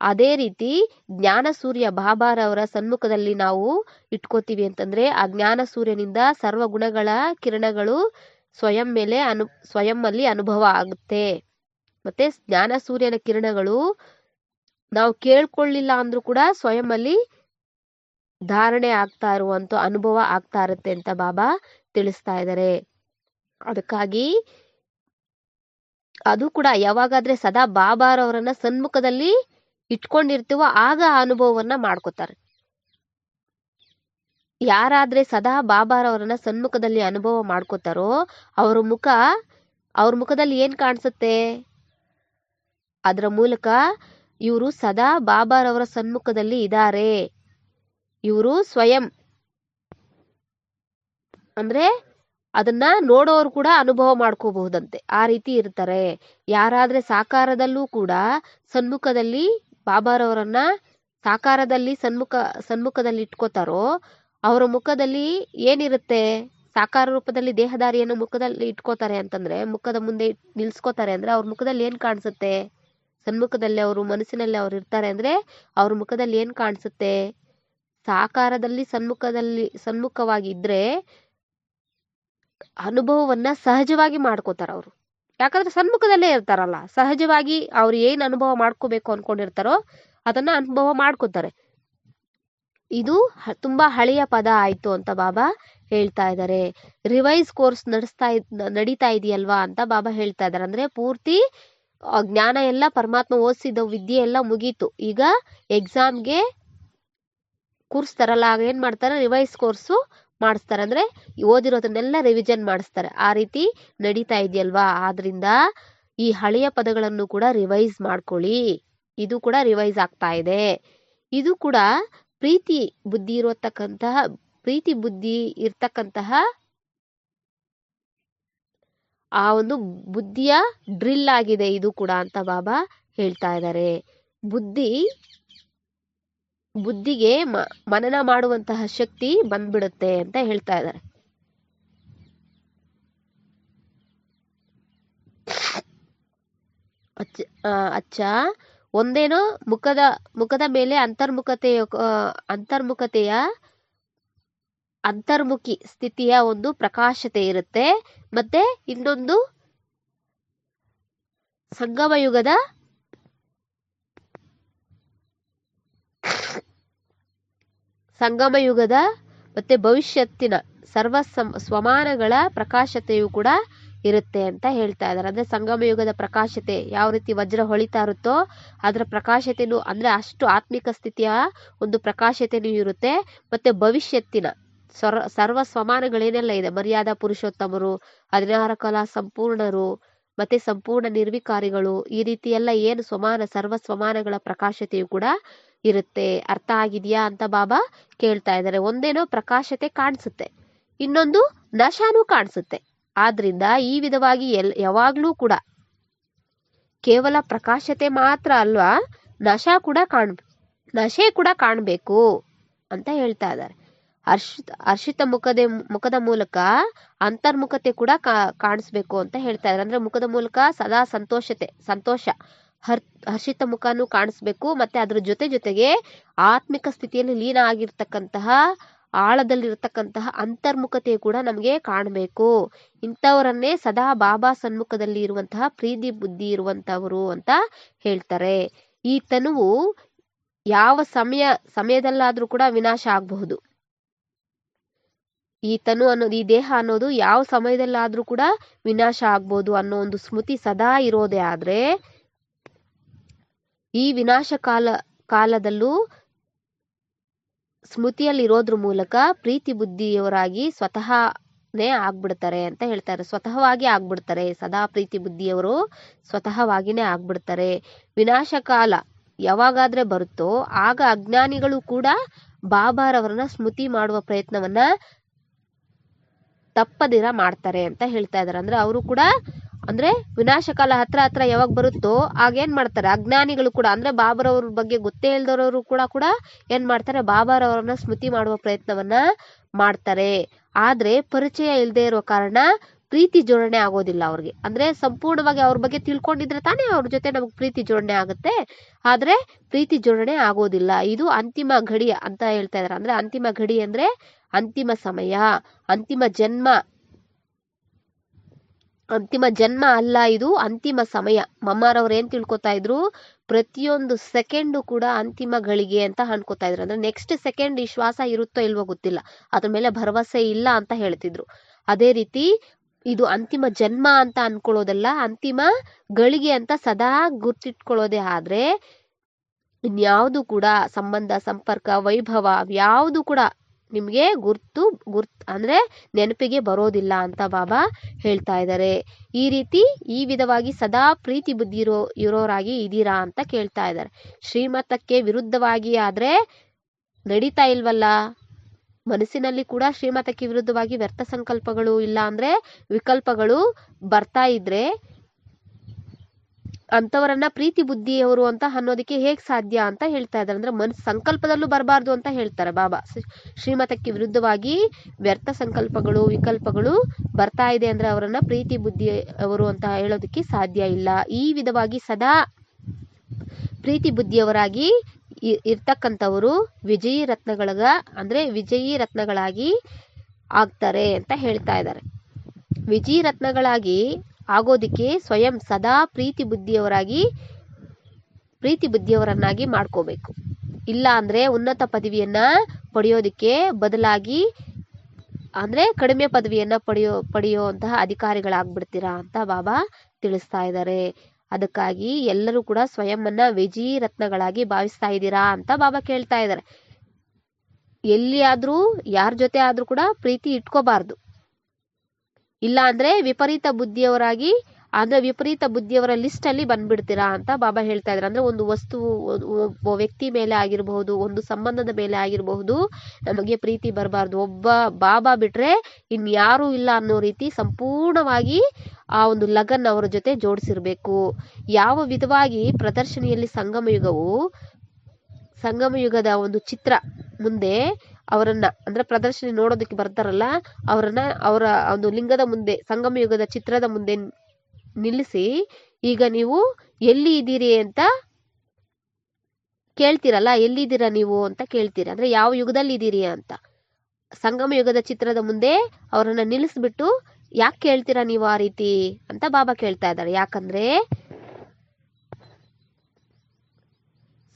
ಅದೇ ರೀತಿ ಜ್ಞಾನ ಸೂರ್ಯ ಬಾಬಾರವರ ಸನ್ಮುಖದಲ್ಲಿ ನಾವು ಇಟ್ಕೋತೀವಿ ಅಂತಂದ್ರೆ ಆ ಜ್ಞಾನ ಸೂರ್ಯನಿಂದ ಸರ್ವ ಗುಣಗಳ ಕಿರಣಗಳು ಸ್ವಯಂ ಮೇಲೆ ಅನು, ಸ್ವಯಂ ಅಲ್ಲಿ ಅನುಭವ ಆಗುತ್ತೆ. ಮತ್ತೆ ಜ್ಞಾನ ಸೂರ್ಯನ ಕಿರಣಗಳು ನಾವು ಕೇಳ್ಕೊಳ್ಳಿಲ್ಲ ಅಂದ್ರೂ ಕೂಡ ಸ್ವಯಂ ಅಲ್ಲಿ ಧಾರಣೆ ಆಗ್ತಾ ಇರುವಂತ ಅನುಭವ ಆಗ್ತಾ ಇರುತ್ತೆ ಅಂತ ಬಾಬಾ ತಿಳಿಸ್ತಾ ಇದ್ದಾರೆ ಅದಕ್ಕಾಗಿ ಅದು ಕೂಡ ಯಾವಾಗಾದ್ರೆ ಸದಾ ಬಾಬಾರವರನ್ನ ಸನ್ಮುಖದಲ್ಲಿ ಇಟ್ಕೊಂಡಿರ್ತೀವೋ ಆಗ ಆ ಅನುಭವವನ್ನ ಮಾಡ್ಕೋತಾರೆ. ಯಾರಾದ್ರೆ ಸದಾ ಬಾಬಾರವರನ್ನ ಸನ್ಮುಖದಲ್ಲಿ ಅನುಭವ ಮಾಡ್ಕೋತಾರೋ ಅವ್ರ ಮುಖ, ಅವ್ರ ಮುಖದಲ್ಲಿ ಏನ್ ಕಾಣಿಸುತ್ತೆ? ಅದರ ಮೂಲಕ ಇವರು ಸದಾ ಬಾಬಾರವರ ಸನ್ಮುಖದಲ್ಲಿ ಇದ್ದಾರೆ ಇವರು ಸ್ವಯಂ. ಅಂದ್ರೆ ಅದನ್ನ ನೋಡೋರು ಕೂಡ ಅನುಭವ ಮಾಡ್ಕೋಬಹುದಂತೆ. ಆ ರೀತಿ ಇರ್ತಾರೆ. ಯಾರಾದ್ರೆ ಸಾಕಾರದಲ್ಲೂ ಕೂಡ ಸನ್ಮುಖದಲ್ಲಿ ಬಾಬಾರವರನ್ನ ಸಾಕಾರದಲ್ಲಿ ಸನ್ಮುಖ ಸನ್ಮುಖದಲ್ಲಿ ಇಟ್ಕೋತಾರೋ ಅವರ ಮುಖದಲ್ಲಿ ಏನಿರುತ್ತೆ? ಸಾಕಾರ ರೂಪದಲ್ಲಿ ದೇಹದಾರಿಯನ್ನು ಮುಖದಲ್ಲಿ ಇಟ್ಕೋತಾರೆ ಅಂತಂದ್ರೆ ಮುಖದ ಮುಂದೆ ನಿಲ್ಸ್ಕೋತಾರೆ ಅಂದ್ರೆ ಅವ್ರ ಮುಖದಲ್ಲಿ ಏನ್ ಕಾಣಿಸುತ್ತೆ? ಸನ್ಮುಖದಲ್ಲಿ ಅವರು ಮನಸ್ಸಿನಲ್ಲಿ ಅವ್ರು ಇರ್ತಾರೆ ಅಂದ್ರೆ ಅವ್ರ ಮುಖದಲ್ಲಿ ಏನ್ ಕಾಣಿಸುತ್ತೆ? ಸಾಕಾರದಲ್ಲಿ ಸನ್ಮುಖದಲ್ಲಿ ಸನ್ಮುಖವಾಗಿದ್ದರೆ ಅನುಭವವನ್ನ ಸಹಜವಾಗಿ ಮಾಡ್ಕೋತಾರ ಅವರು. ಯಾಕಂದ್ರೆ ಸನ್ಮುಖದಲ್ಲೇ ಇರ್ತಾರಲ್ಲ, ಸಹಜವಾಗಿ ಅವ್ರು ಏನ್ ಅನುಭವ ಮಾಡ್ಕೋಬೇಕು ಅನ್ಕೊಂಡಿರ್ತಾರೋ ಅದನ್ನ ಅನುಭವ ಮಾಡ್ಕೋತಾರೆ. ಇದು ತುಂಬಾ ಹಳೆಯ ಪದ ಆಯ್ತು ಅಂತ ಬಾಬಾ ಹೇಳ್ತಾ ಇದ್ದಾರೆ ರಿವೈಸ್ ಕೋರ್ಸ್ ನಡೆಸ್ತಾ ಇದ್, ನಡೀತಾ ಇದೆಯಲ್ವಾ ಅಂತ ಬಾಬಾ ಹೇಳ್ತಾ ಇದ್ದಾರೆ ಅಂದ್ರೆ ಪೂರ್ತಿ ಜ್ಞಾನ ಎಲ್ಲ ಪರಮಾತ್ಮ ಓದಿಸಿದ ವಿದ್ಯೆ ಎಲ್ಲ ಮುಗೀತು. ಈಗ ಎಕ್ಸಾಮ್ಗೆ ಕೂರಿಸ್ತಾರಲ್ಲ ಆಗ ಏನ್ ಮಾಡ್ತಾರೆ? ರಿವೈಸ್ ಕೋರ್ಸು ಮಾಡಿಸ್ತಾರೆ. ಅಂದ್ರೆ ಓದಿರೋದನ್ನೆಲ್ಲ ರಿವಿಷನ್ ಮಾಡಿಸ್ತಾರೆ. ಆ ರೀತಿ ನಡೀತಾ ಇದೆಯಲ್ವಾ? ಆದ್ದರಿಂದ ಈ ಹಳೆಯ ಪದಗಳನ್ನು ಕೂಡ ರಿವೈಸ್ ಮಾಡ್ಕೊಳ್ಳಿ. ಇದು ಕೂಡ ರಿವೈಸ್ ಆಗ್ತಾ ಇದೆ. ಇದು ಕೂಡ ಪ್ರೀತಿ ಬುದ್ಧಿ ಇರತಕ್ಕಂತಹ, ಪ್ರೀತಿ ಬುದ್ಧಿ ಇರ್ತಕ್ಕಂತಹ ಆ ಒಂದು ಬುದ್ಧಿಯ ಡ್ರಿಲ್ ಆಗಿದೆ ಇದು ಕೂಡ ಅಂತ ಬಾಬಾ ಹೇಳ್ತಾ ಇದ್ದಾರೆ. ಬುದ್ಧಿ ಬುದ್ಧಿಗೆ ಮನನ ಮಾಡುವಂತಹ ಶಕ್ತಿ ಬಂದ್ಬಿಡುತ್ತೆ ಅಂತ ಹೇಳ್ತಾ ಇದ್ದಾರೆ. ಅಚ್ಚ ಅಚ್ಚ, ಒಂದೇನೋ ಮುಖದ ಮುಖದ ಮೇಲೆ ಅಂತರ್ಮುಖತೆಯ ಅಂತರ್ಮುಖತೆಯ, ಅಂತರ್ಮುಖಿ ಸ್ಥಿತಿಯ ಒಂದು ಪ್ರಕಾಶತೆ ಇರುತ್ತೆ. ಮತ್ತೆ ಇನ್ನೊಂದು ಸಂಗಮ ಯುಗದ ಸಂಗಮ ಯುಗದ ಮತ್ತೆ ಭವಿಷ್ಯತ್ತಿನ ಸರ್ವ ಸಮ್- ಸ್ವಮಾನಗಳ ಪ್ರಕಾಶತೆಯು ಕೂಡ ಇರುತ್ತೆ ಅಂತ ಹೇಳ್ತಾ ಇದ್ದಾರೆ. ಅಂದ್ರೆ ಸಂಗಮ ಯುಗದ ಪ್ರಕಾಶತೆ ಯಾವ ರೀತಿ ವಜ್ರ ಹೊಳಿತಾ ಇರುತ್ತೋ ಅದರ ಪ್ರಕಾಶತೆಯೂ ಅಂದ್ರೆ ಅಷ್ಟು ಆತ್ಮಿಕ ಸ್ಥಿತಿಯ ಒಂದು ಪ್ರಕಾಶತೆಯೂ ಇರುತ್ತೆ. ಮತ್ತೆ ಭವಿಷ್ಯತ್ತಿನ ಸ್ವರ ಸರ್ವ ಸ್ವಮಾನಗಳೇನೆಲ್ಲ ಇದೆ? ಮರ್ಯಾದಾ ಪುರುಷೋತ್ತಮರು, ಹದಿನಾರು ಕಲಾ ಸಂಪೂರ್ಣರು ಮತ್ತೆ ಸಂಪೂರ್ಣ ನಿರ್ವಿಕಾರಿಗಳು, ಈ ರೀತಿ ಎಲ್ಲ ಏನು ಸ್ವಮಾನ ಸರ್ವ ಸ್ವಮಾನಗಳ ಪ್ರಕಾಶತೆಯು ಕೂಡ ಇರುತ್ತೆ. ಅರ್ಥ ಆಗಿದೆಯಾ ಅಂತ ಬಾಬಾ ಕೇಳ್ತಾ ಇದ್ದಾರೆ. ಒಂದೇನೋ ಪ್ರಕಾಶತೆ ಕಾಣಿಸುತ್ತೆ, ಇನ್ನೊಂದು ನಶಾನೂ ಕಾಣಿಸುತ್ತೆ. ಆದ್ರಿಂದ ಈ ವಿಧವಾಗಿ ಎಲ್, ಯಾವಾಗ್ಲೂ ಕೂಡ ಕೇವಲ ಪ್ರಕಾಶತೆ ಮಾತ್ರ ಅಲ್ವಾ, ನಶಾ ಕೂಡ ಕಾಣ್, ನಶೆ ಕೂಡ ಕಾಣಬೇಕು ಅಂತ ಹೇಳ್ತಾ ಇದ್ದಾರೆ. ಹರ್ಷಿತ ಹರ್ಷಿತ ಮುಖದ ಮುಖದ ಮೂಲಕ ಅಂತರ್ಮುಖತೆ ಕೂಡ ಕಾಣಿಸ್ಬೇಕು ಅಂತ ಹೇಳ್ತಾ ಇದ್ದಾರೆ ಅಂದ್ರೆ ಮುಖದ ಮೂಲಕ ಸದಾ ಸಂತೋಷತೆ, ಸಂತೋಷ. ಹರ್, ಹರ್ಷಿತ ಮುಖನೂ ಕಾಣಿಸ್ಬೇಕು. ಮತ್ತೆ ಅದ್ರ ಜೊತೆ ಜೊತೆಗೆ ಆತ್ಮಿಕ ಸ್ಥಿತಿಯಲ್ಲಿ ಲೀನ ಆಗಿರ್ತಕ್ಕಂತಹ, ಆಳದಲ್ಲಿರ್ತಕ್ಕಂತಹ ಅಂತರ್ಮುಖತೆ ಕೂಡ ನಮಗೆ ಕಾಣಬೇಕು. ಇಂಥವರನ್ನೇ ಸದಾ ಬಾಬಾ ಸನ್ಮುಖದಲ್ಲಿ ಇರುವಂತಹ ಪ್ರೀತಿ ಬುದ್ಧಿ ಇರುವಂತವರು ಅಂತ ಹೇಳ್ತಾರೆ. ಈ ತನುವು ಯಾವ ಸಮಯ, ಸಮಯದಲ್ಲಾದ್ರೂ ಕೂಡ ವಿನಾಶ ಆಗಬಹುದು. ಈ ತನು ಅನ್ನೋದು ಈ ದೇಹ ಅನ್ನೋದು ಯಾವ ಸಮಯದಲ್ಲಾದ್ರೂ ಕೂಡ ವಿನಾಶ ಆಗ್ಬೋದು ಅನ್ನೋ ಒಂದು ಸ್ಮೃತಿ ಸದಾ ಇರೋದೇ ಆದ್ರೆ, ಈ ವಿನಾಶ ಕಾಲ, ಕಾಲದಲ್ಲೂ ಸ್ಮೃತಿಯಲ್ಲಿರೋದ್ರ ಮೂಲಕ ಪ್ರೀತಿ ಬುದ್ಧಿಯವರಾಗಿ ಸ್ವತಃನೇ ಆಗ್ಬಿಡ್ತಾರೆ ಅಂತ ಹೇಳ್ತಾರೆ. ಸ್ವತಃವಾಗಿ ಆಗ್ಬಿಡ್ತಾರೆ. ಸದಾ ಪ್ರೀತಿ ಬುದ್ಧಿಯವರು ಸ್ವತಃವಾಗಿನೇ ಆಗ್ಬಿಡ್ತಾರೆ. ವಿನಾಶ ಕಾಲ ಯಾವಾಗಾದ್ರೆ ಬರುತ್ತೋ, ಆಗ ಅಜ್ಞಾನಿಗಳು ಕೂಡ ಬಾಬಾರವರನ್ನ ಸ್ಮೃತಿ ಮಾಡುವ ಪ್ರಯತ್ನವನ್ನ ತಪ್ಪದಿರ ಮಾಡ್ತಾರೆ ಅಂತ ಹೇಳ್ತಾ ಇದ್ದಾರೆ ಅಂದ್ರೆ ಅವರು ಕೂಡ ಅಂದ್ರೆ ವಿನಾಶಕಾಲ ಹತ್ರ ಹತ್ರ ಯಾವಾಗ ಬರುತ್ತೋ ಆಗ ಏನ್ ಮಾಡ್ತಾರೆ. ಅಜ್ಞಾನಿಗಳು ಕೂಡ ಅಂದ್ರೆ ಬಾಬರವ್ರ ಬಗ್ಗೆ ಗೊತ್ತೇ ಇಲ್ದವರವರು ಕೂಡ ಕೂಡ ಏನು ಮಾಡ್ತಾರೆ? ಬಾಬರವರನ್ನ ಸ್ಮೃತಿ ಮಾಡುವ ಪ್ರಯತ್ನವನ್ನ ಮಾಡ್ತಾರೆ. ಆದರೆ ಪರಿಚಯ ಇಲ್ಲದೆ ಇರೋ ಕಾರಣ ಪ್ರೀತಿ ಜೋಡಣೆ ಆಗೋದಿಲ್ಲ ಅವ್ರಿಗೆ. ಅಂದ್ರೆ ಸಂಪೂರ್ಣವಾಗಿ ಅವ್ರ ಬಗ್ಗೆ ತಿಳ್ಕೊಂಡಿದ್ರೆ ತಾನೇ ಅವ್ರ ಜೊತೆ ನಮಗೆ ಪ್ರೀತಿ ಜೋಡಣೆ ಆಗುತ್ತೆ. ಆದ್ರೆ ಪ್ರೀತಿ ಜೋಡಣೆ ಆಗೋದಿಲ್ಲ. ಇದು ಅಂತಿಮ ಗಡಿ ಅಂತ ಹೇಳ್ತಾ ಇದಾರೆ. ಅಂದ್ರೆ ಅಂತಿಮ ಘಡಿ ಅಂದ್ರೆ ಅಂತಿಮ ಸಮಯ, ಅಂತಿಮ ಜನ್ಮ ಅಂತಿಮ ಜನ್ಮ ಅಲ್ಲ ಇದು, ಅಂತಿಮ ಸಮಯ. ಮಮ್ಮಾರವ್ರು ಏನ್ ತಿಳ್ಕೊತಾ ಇದ್ರು? ಪ್ರತಿಯೊಂದು ಸೆಕೆಂಡು ಕೂಡ ಅಂತಿಮ ಗಳಿಗೆ ಅಂತ ಅನ್ಕೋತಾ ಇದ್ರು. ಅಂದ್ರೆ ನೆಕ್ಸ್ಟ್ ಸೆಕೆಂಡ್ ಈ ಶ್ವಾಸ ಇರುತ್ತೋ ಇಲ್ವೋ ಗೊತ್ತಿಲ್ಲ. ಅದ್ರ ಮೇಲೆ ಭರವಸೆ ಇಲ್ಲ ಅಂತ ಹೇಳ್ತಿದ್ರು. ಅದೇ ರೀತಿ ಇದು ಅಂತಿಮ ಜನ್ಮ ಅಂತ ಅನ್ಕೊಳ್ಳೋದಲ್ಲ, ಅಂತಿಮ ಗಳಿಗೆ ಅಂತ ಸದಾ ಗುರ್ತಿಟ್ಕೊಳ್ಳೋದೇ ಆದ್ರೆ ಇನ್ಯಾವುದು ಕೂಡ ಸಂಬಂಧ, ಸಂಪರ್ಕ, ವೈಭವ ಯಾವುದು ಕೂಡ ನಿಮ್ಗೆ ಗುರ್ತು, ಗುರ್ತ್ ಅಂದರೆ ನೆನಪಿಗೆ ಬರೋದಿಲ್ಲ ಅಂತ ಬಾಬಾ ಹೇಳ್ತಾ ಇದ್ದಾರೆ. ಈ ರೀತಿ ಈ ವಿಧವಾಗಿ ಸದಾ ಪ್ರೀತಿ ಬುದ್ಧಿ ಇರೋ, ಇರೋರಾಗಿ ಇದ್ದೀರಾ ಅಂತ ಕೇಳ್ತಾ ಇದ್ದಾರೆ. ಶ್ರೀಮತಕ್ಕೆ ವಿರುದ್ಧವಾಗಿ ಆದರೆ ನಡೀತಾ ಇಲ್ವಲ್ಲ? ಮನಸ್ಸಿನಲ್ಲಿ ಕೂಡ ಶ್ರೀಮತಕ್ಕೆ ವಿರುದ್ಧವಾಗಿ ವ್ಯರ್ಥ ಸಂಕಲ್ಪಗಳು ಇಲ್ಲ ಅಂದರೆ ವಿಕಲ್ಪಗಳು ಬರ್ತಾ ಇದ್ರೆ ಅಂತವರನ್ನ ಪ್ರೀತಿ ಬುದ್ಧಿಯವರು ಅಂತ ಅನ್ನೋದಕ್ಕೆ ಹೇಗೆ ಸಾಧ್ಯ ಅಂತ ಹೇಳ್ತಾ ಇದ್ದಾರೆ. ಅಂದ್ರೆ ಮನ್ ಸಂಕಲ್ಪದಲ್ಲೂ ಬರಬಾರ್ದು ಅಂತ ಹೇಳ್ತಾರೆ ಬಾಬಾ. ಶ್ರೀಮತಕ್ಕೆ ವಿರುದ್ಧವಾಗಿ ವ್ಯರ್ಥ ಸಂಕಲ್ಪಗಳು, ವಿಕಲ್ಪಗಳು ಬರ್ತಾ ಇದೆ ಅಂದ್ರೆ ಅವರನ್ನ ಪ್ರೀತಿ ಬುದ್ಧಿ ಅವರು ಅಂತ ಹೇಳೋದಕ್ಕೆ ಸಾಧ್ಯ ಇಲ್ಲ. ಈ ವಿಧವಾಗಿ ಸದಾ ಪ್ರೀತಿ ಬುದ್ಧಿಯವರಾಗಿ ಇರ್ತಕ್ಕಂಥವರು ವಿಜಯಿ ರತ್ನಗಳಗ, ಅಂದ್ರೆ ವಿಜಯಿ ರತ್ನಗಳಾಗಿ ಆಗ್ತಾರೆ ಅಂತ ಹೇಳ್ತಾ ಇದ್ದಾರೆ. ವಿಜಯಿ ರತ್ನಗಳಾಗಿ ಆಗೋದಿಕ್ಕೆ ಸ್ವಯಂ ಸದಾ ಪ್ರೀತಿ ಬುದ್ಧಿಯವರಾಗಿ, ಪ್ರೀತಿ ಬುದ್ಧಿಯವರನ್ನಾಗಿ ಮಾಡ್ಕೋಬೇಕು. ಇಲ್ಲ ಅಂದ್ರೆ ಉನ್ನತ ಪದವಿಯನ್ನ ಪಡೆಯೋದಿಕ್ಕೆ ಬದಲಾಗಿ, ಅಂದ್ರೆ ಕಡಿಮೆ ಪದವಿಯನ್ನ ಪಡೆಯೋ, ಪಡೆಯುವಂತಹ ಅಧಿಕಾರಿಗಳಾಗ್ಬಿಡ್ತೀರಾ ಅಂತ ಬಾಬಾ ತಿಳಿಸ್ತಾ ಇದ್ದಾರೆ. ಅದಕ್ಕಾಗಿ ಎಲ್ಲರೂ ಕೂಡ ಸ್ವಯಂನ ವೆಜಿ ರತ್ನಗಳಾಗಿ ಭಾವಿಸ್ತಾ ಇದ್ದೀರಾ ಅಂತ ಬಾಬಾ ಕೇಳ್ತಾ ಇದ್ದಾರೆ. ಎಲ್ಲಿ ಆದ್ರೂ ಯಾರ ಜೊತೆ ಆದ್ರೂ ಕೂಡ ಪ್ರೀತಿ ಇಟ್ಕೋಬಾರ್ದು. ಇಲ್ಲ ಅಂದ್ರೆ ವಿಪರೀತ ಬುದ್ಧಿಯವರಾಗಿ, ಅಂದ್ರೆ ವಿಪರೀತ ಬುದ್ಧಿಯವರ ಲಿಸ್ಟ್ ಅಲ್ಲಿ ಬಂದ್ಬಿಡ್ತೀರಾ ಅಂತ ಬಾಬಾ ಹೇಳ್ತಾ ಇದ್ದಾರೆ ಅಂದ್ರೆ ಒಂದು ವಸ್ತು, ಒಬ್ಬ ವ್ಯಕ್ತಿ ಮೇಲೆ ಆಗಿರಬಹುದು, ಒಂದು ಸಂಬಂಧದ ಮೇಲೆ ಆಗಿರಬಹುದು, ನಮಗೆ ಪ್ರೀತಿ ಬರಬಾರ್ದು. ಒಬ್ಬ ಬಾಬಾ ಬಿಟ್ರೆ ಇನ್ಯಾರೂ ಇಲ್ಲ ಅನ್ನೋ ರೀತಿ ಸಂಪೂರ್ಣವಾಗಿ ಆ ಒಂದು ಲಗನ್ ಅವರ ಜೊತೆ ಜೋಡಿಸಿರ್ಬೇಕು. ಯಾವ ವಿಧವಾಗಿ ಪ್ರದರ್ಶನಿಯಲ್ಲಿ ಸಂಗಮ ಯುಗವು ಸಂಗಮ ಯುಗದ ಒಂದು ಚಿತ್ರ ಮುಂದೆ ಅವರನ್ನ, ಅಂದ್ರೆ ಪ್ರದರ್ಶನ ನೋಡೋದಕ್ಕೆ ಬರ್ತಾರಲ್ಲ, ಅವರನ್ನ ಅವರ ಒಂದು ಲಿಂಗದ ಮುಂದೆ, ಸಂಗಮ ಯುಗದ ಚಿತ್ರದ ಮುಂದೆ ನಿಲ್ಲಿಸಿ, ಈಗ ನೀವು ಎಲ್ಲಿ ಇದ್ದೀರಿ ಅಂತ ಕೇಳ್ತೀರಲ್ಲ ಎಲ್ಲಿದ್ದೀರಾ ನೀವು ಅಂತ ಕೇಳ್ತೀರಿ. ಅಂದ್ರೆ ಯಾವ ಯುಗದಲ್ಲಿ ಇದ್ದೀರಿ ಅಂತ. ಸಂಗಮ ಯುಗದ ಚಿತ್ರದ ಮುಂದೆ ಅವರನ್ನ ನಿಲ್ಲಿಸ್ಬಿಟ್ಟು ಯಾಕೆ ಕೇಳ್ತೀರಾ ನೀವು ಆ ರೀತಿ ಅಂತ ಬಾಬಾ ಕೇಳ್ತಾ ಇದ್ದಾರೆ. ಯಾಕಂದ್ರೆ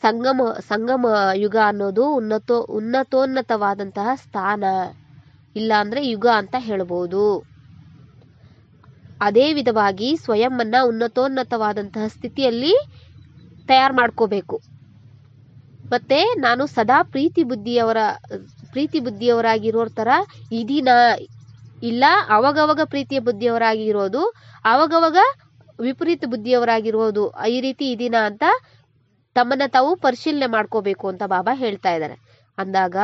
ಸಂಗಮ ಸಂಗಮ ಯುಗ ಅನ್ನೋದು ಉನ್ನತೋ, ಉನ್ನತೋನ್ನತವಾದಂತಹ ಸ್ಥಾನ. ಇಲ್ಲ ಅಂದ್ರೆ ಯುಗ ಅಂತ ಹೇಳ್ಬೋದು. ಅದೇ ವಿಧವಾಗಿ ಸ್ವಯಂವನ್ನ ಉನ್ನತೋನ್ನತವಾದಂತಹ ಸ್ಥಿತಿಯಲ್ಲಿ ತಯಾರು ಮಾಡ್ಕೋಬೇಕು. ಮತ್ತೆ ನಾನು ಸದಾ ಪ್ರೀತಿ ಬುದ್ಧಿಯವರ, ಪ್ರೀತಿ ಬುದ್ಧಿಯವರಾಗಿರೋ ಥರ ಇದೀನ ಇಲ್ಲ, ಅವಾಗವಾಗ ಪ್ರೀತಿಯ ಬುದ್ಧಿಯವರಾಗಿರೋದು, ಅವಾಗವಾಗ ವಿಪರೀತ ಬುದ್ಧಿಯವರಾಗಿರೋದು, ಈ ರೀತಿ ಇದೀನ ಅಂತ ತಮ್ಮನ್ನ ತಾವು ಪರಿಶೀಲನೆ ಮಾಡ್ಕೋಬೇಕು ಅಂತ ಬಾಬಾ ಹೇಳ್ತಾ ಇದ್ದಾರೆ. ಅಂದಾಗ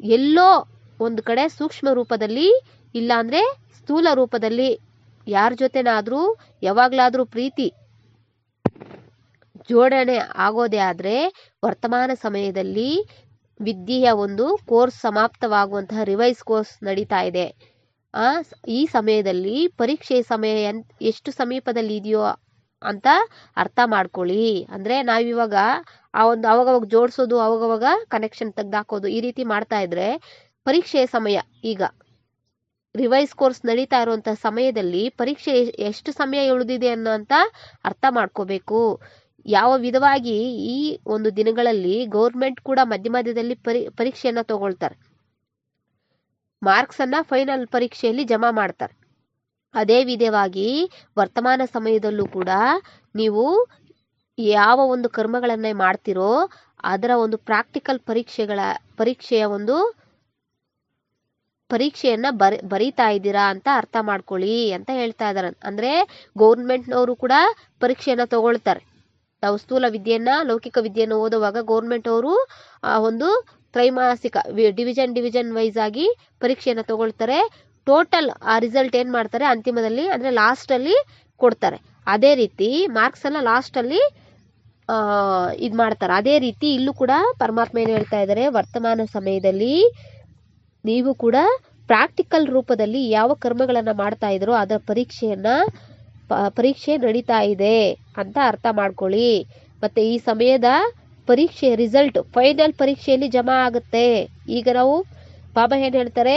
ಎಲ್ಲೋ ಒಂದು ಕಡೆ ಸೂಕ್ಷ್ಮ ರೂಪದಲ್ಲಿ ಇಲ್ಲಾಂದ್ರೆ ಸ್ಥೂಲ ರೂಪದಲ್ಲಿ ಯಾರ ಜೊತೆನಾದ್ರೂ ಯಾವಾಗ್ಲಾದ್ರೂ ಪ್ರೀತಿ ಜೋಡಣೆ ಆಗೋದೇ ಆದ್ರೆ ವರ್ತಮಾನ ಸಮಯದಲ್ಲಿ ವಿದ್ಯೆಯ ಒಂದು ಕೋರ್ಸ್ ಸಮಾಪ್ತವಾಗುವಂತಹ ರಿವೈಸ್ ಕೋರ್ಸ್ ನಡೀತಾ ಇದೆ. ಆ ಈ ಸಮಯದಲ್ಲಿ ಪರೀಕ್ಷೆ ಸಮಯ ಎಷ್ಟು ಸಮೀಪದಲ್ಲಿ ಇದೆಯೋ ಅಂತ ಅರ್ಥ ಮಾಡ್ಕೊಳ್ಳಿ. ಅಂದ್ರೆ ನಾವಿವಾಗ ಆ ಒಂದು ಅವಾಗವಾಗ ಜೋಡಿಸೋದು, ಅವಾಗವಾಗ ಕನೆಕ್ಷನ್ ತೆಗ್ದಾಕೋದು ಈ ರೀತಿ ಮಾಡ್ತಾ ಇದ್ರೆ ಪರೀಕ್ಷೆಯ ಸಮಯ ಈಗ ರಿವೈಸ್ ಕೋರ್ಸ್ ನಡೀತಾ ಇರುವಂತಹ ಸಮಯದಲ್ಲಿ ಪರೀಕ್ಷೆ ಎಷ್ಟು ಸಮಯ ಉಳಿದಿದೆ ಅನ್ನೋಂಥ ಅರ್ಥ ಮಾಡ್ಕೋಬೇಕು. ಯಾವ ವಿಧವಾಗಿ ಈ ಒಂದು ದಿನಗಳಲ್ಲಿ ಗೌರ್ಮೆಂಟ್ ಕೂಡ ಮಧ್ಯ ಮಧ್ಯದಲ್ಲಿ ಪರಿ, ಪರೀಕ್ಷೆಯನ್ನ ತಗೊಳ್ತಾರೆ. ಮಾರ್ಕ್ಸ್ ಅನ್ನ ಫೈನಲ್ ಪರೀಕ್ಷೆಯಲ್ಲಿ ಜಮಾ ಮಾಡ್ತಾರೆ. ಅದೇ ವಿಧವಾಗಿ ವರ್ತಮಾನ ಸಮಯದಲ್ಲೂ ಕೂಡ ನೀವು ಯಾವ ಒಂದು ಕರ್ಮಗಳನ್ನ ಮಾಡ್ತಿರೋ ಅದರ ಒಂದು ಪ್ರಾಕ್ಟಿಕಲ್ ಪರೀಕ್ಷೆಗಳ, ಪರೀಕ್ಷೆಯ ಒಂದು ಪರೀಕ್ಷೆಯನ್ನ ಬರಿ, ಬರೀತಾ ಇದ್ದೀರಾ ಅಂತ ಅರ್ಥ ಮಾಡ್ಕೊಳ್ಳಿ ಅಂತ ಹೇಳ್ತಾ ಇದ್ದಾರೆ ಅಂದ್ರೆ ಗೌರ್ಮೆಂಟ್ನವರು ಕೂಡ ಪರೀಕ್ಷೆಯನ್ನ ತಗೊಳ್ತಾರೆ. ನಾವು ಸ್ಥೂಲ ವಿದ್ಯೆಯನ್ನ, ಲೌಕಿಕ ವಿದ್ಯೆಯನ್ನು ಓದುವಾಗ ಗೌರ್ಮೆಂಟ್ ಅವರು ಆ, ಒಂದು ತ್ರೈಮಾಸಿಕ ಡಿವಿಷನ್ ಡಿವಿಷನ್ ವೈಸ್ ಆಗಿ ಪರೀಕ್ಷೆಯನ್ನ ತಗೊಳ್ತಾರೆ. ಟೋಟಲ್ ಆ ರಿಸಲ್ಟ್ ಏನು ಮಾಡ್ತಾರೆ ಅಂತಿಮದಲ್ಲಿ, ಅಂದ್ರೆ ಲಾಸ್ಟ್ ಅಲ್ಲಿ ಕೊಡ್ತಾರೆ. ಅದೇ ರೀತಿ ಮಾರ್ಕ್ಸ್ ಲಾಸ್ಟಲ್ಲಿ ಇದ್ ಮಾಡ್ತಾರೆ. ಅದೇ ರೀತಿ ಇಲ್ಲೂ ಕೂಡ ಪರಮಾತ್ಮ ಏನು ಹೇಳ್ತಾ ಇದ್ದಾರೆ ವರ್ತಮಾನ ಸಮಯದಲ್ಲಿ ನೀವು ಕೂಡ ಪ್ರಾಕ್ಟಿಕಲ್ ರೂಪದಲ್ಲಿ ಯಾವ ಕರ್ಮಗಳನ್ನು ಮಾಡ್ತಾ ಇದ್ರೋ ಅದರ ಪರೀಕ್ಷೆಯನ್ನ ಪರೀಕ್ಷೆ ನಡೀತಾ ಇದೆ ಅಂತ ಅರ್ಥ ಮಾಡ್ಕೊಳ್ಳಿ. ಮತ್ತೆ ಈ ಸಮಯದ ಪರೀಕ್ಷೆ ರಿಸಲ್ಟ್ ಫೈನಲ್ ಪರೀಕ್ಷೆಯಲ್ಲಿ ಜಮಾ ಆಗುತ್ತೆ. ಈಗ ನಾವು ಬಾಬಾ ಏನು ಹೇಳ್ತಾರೆ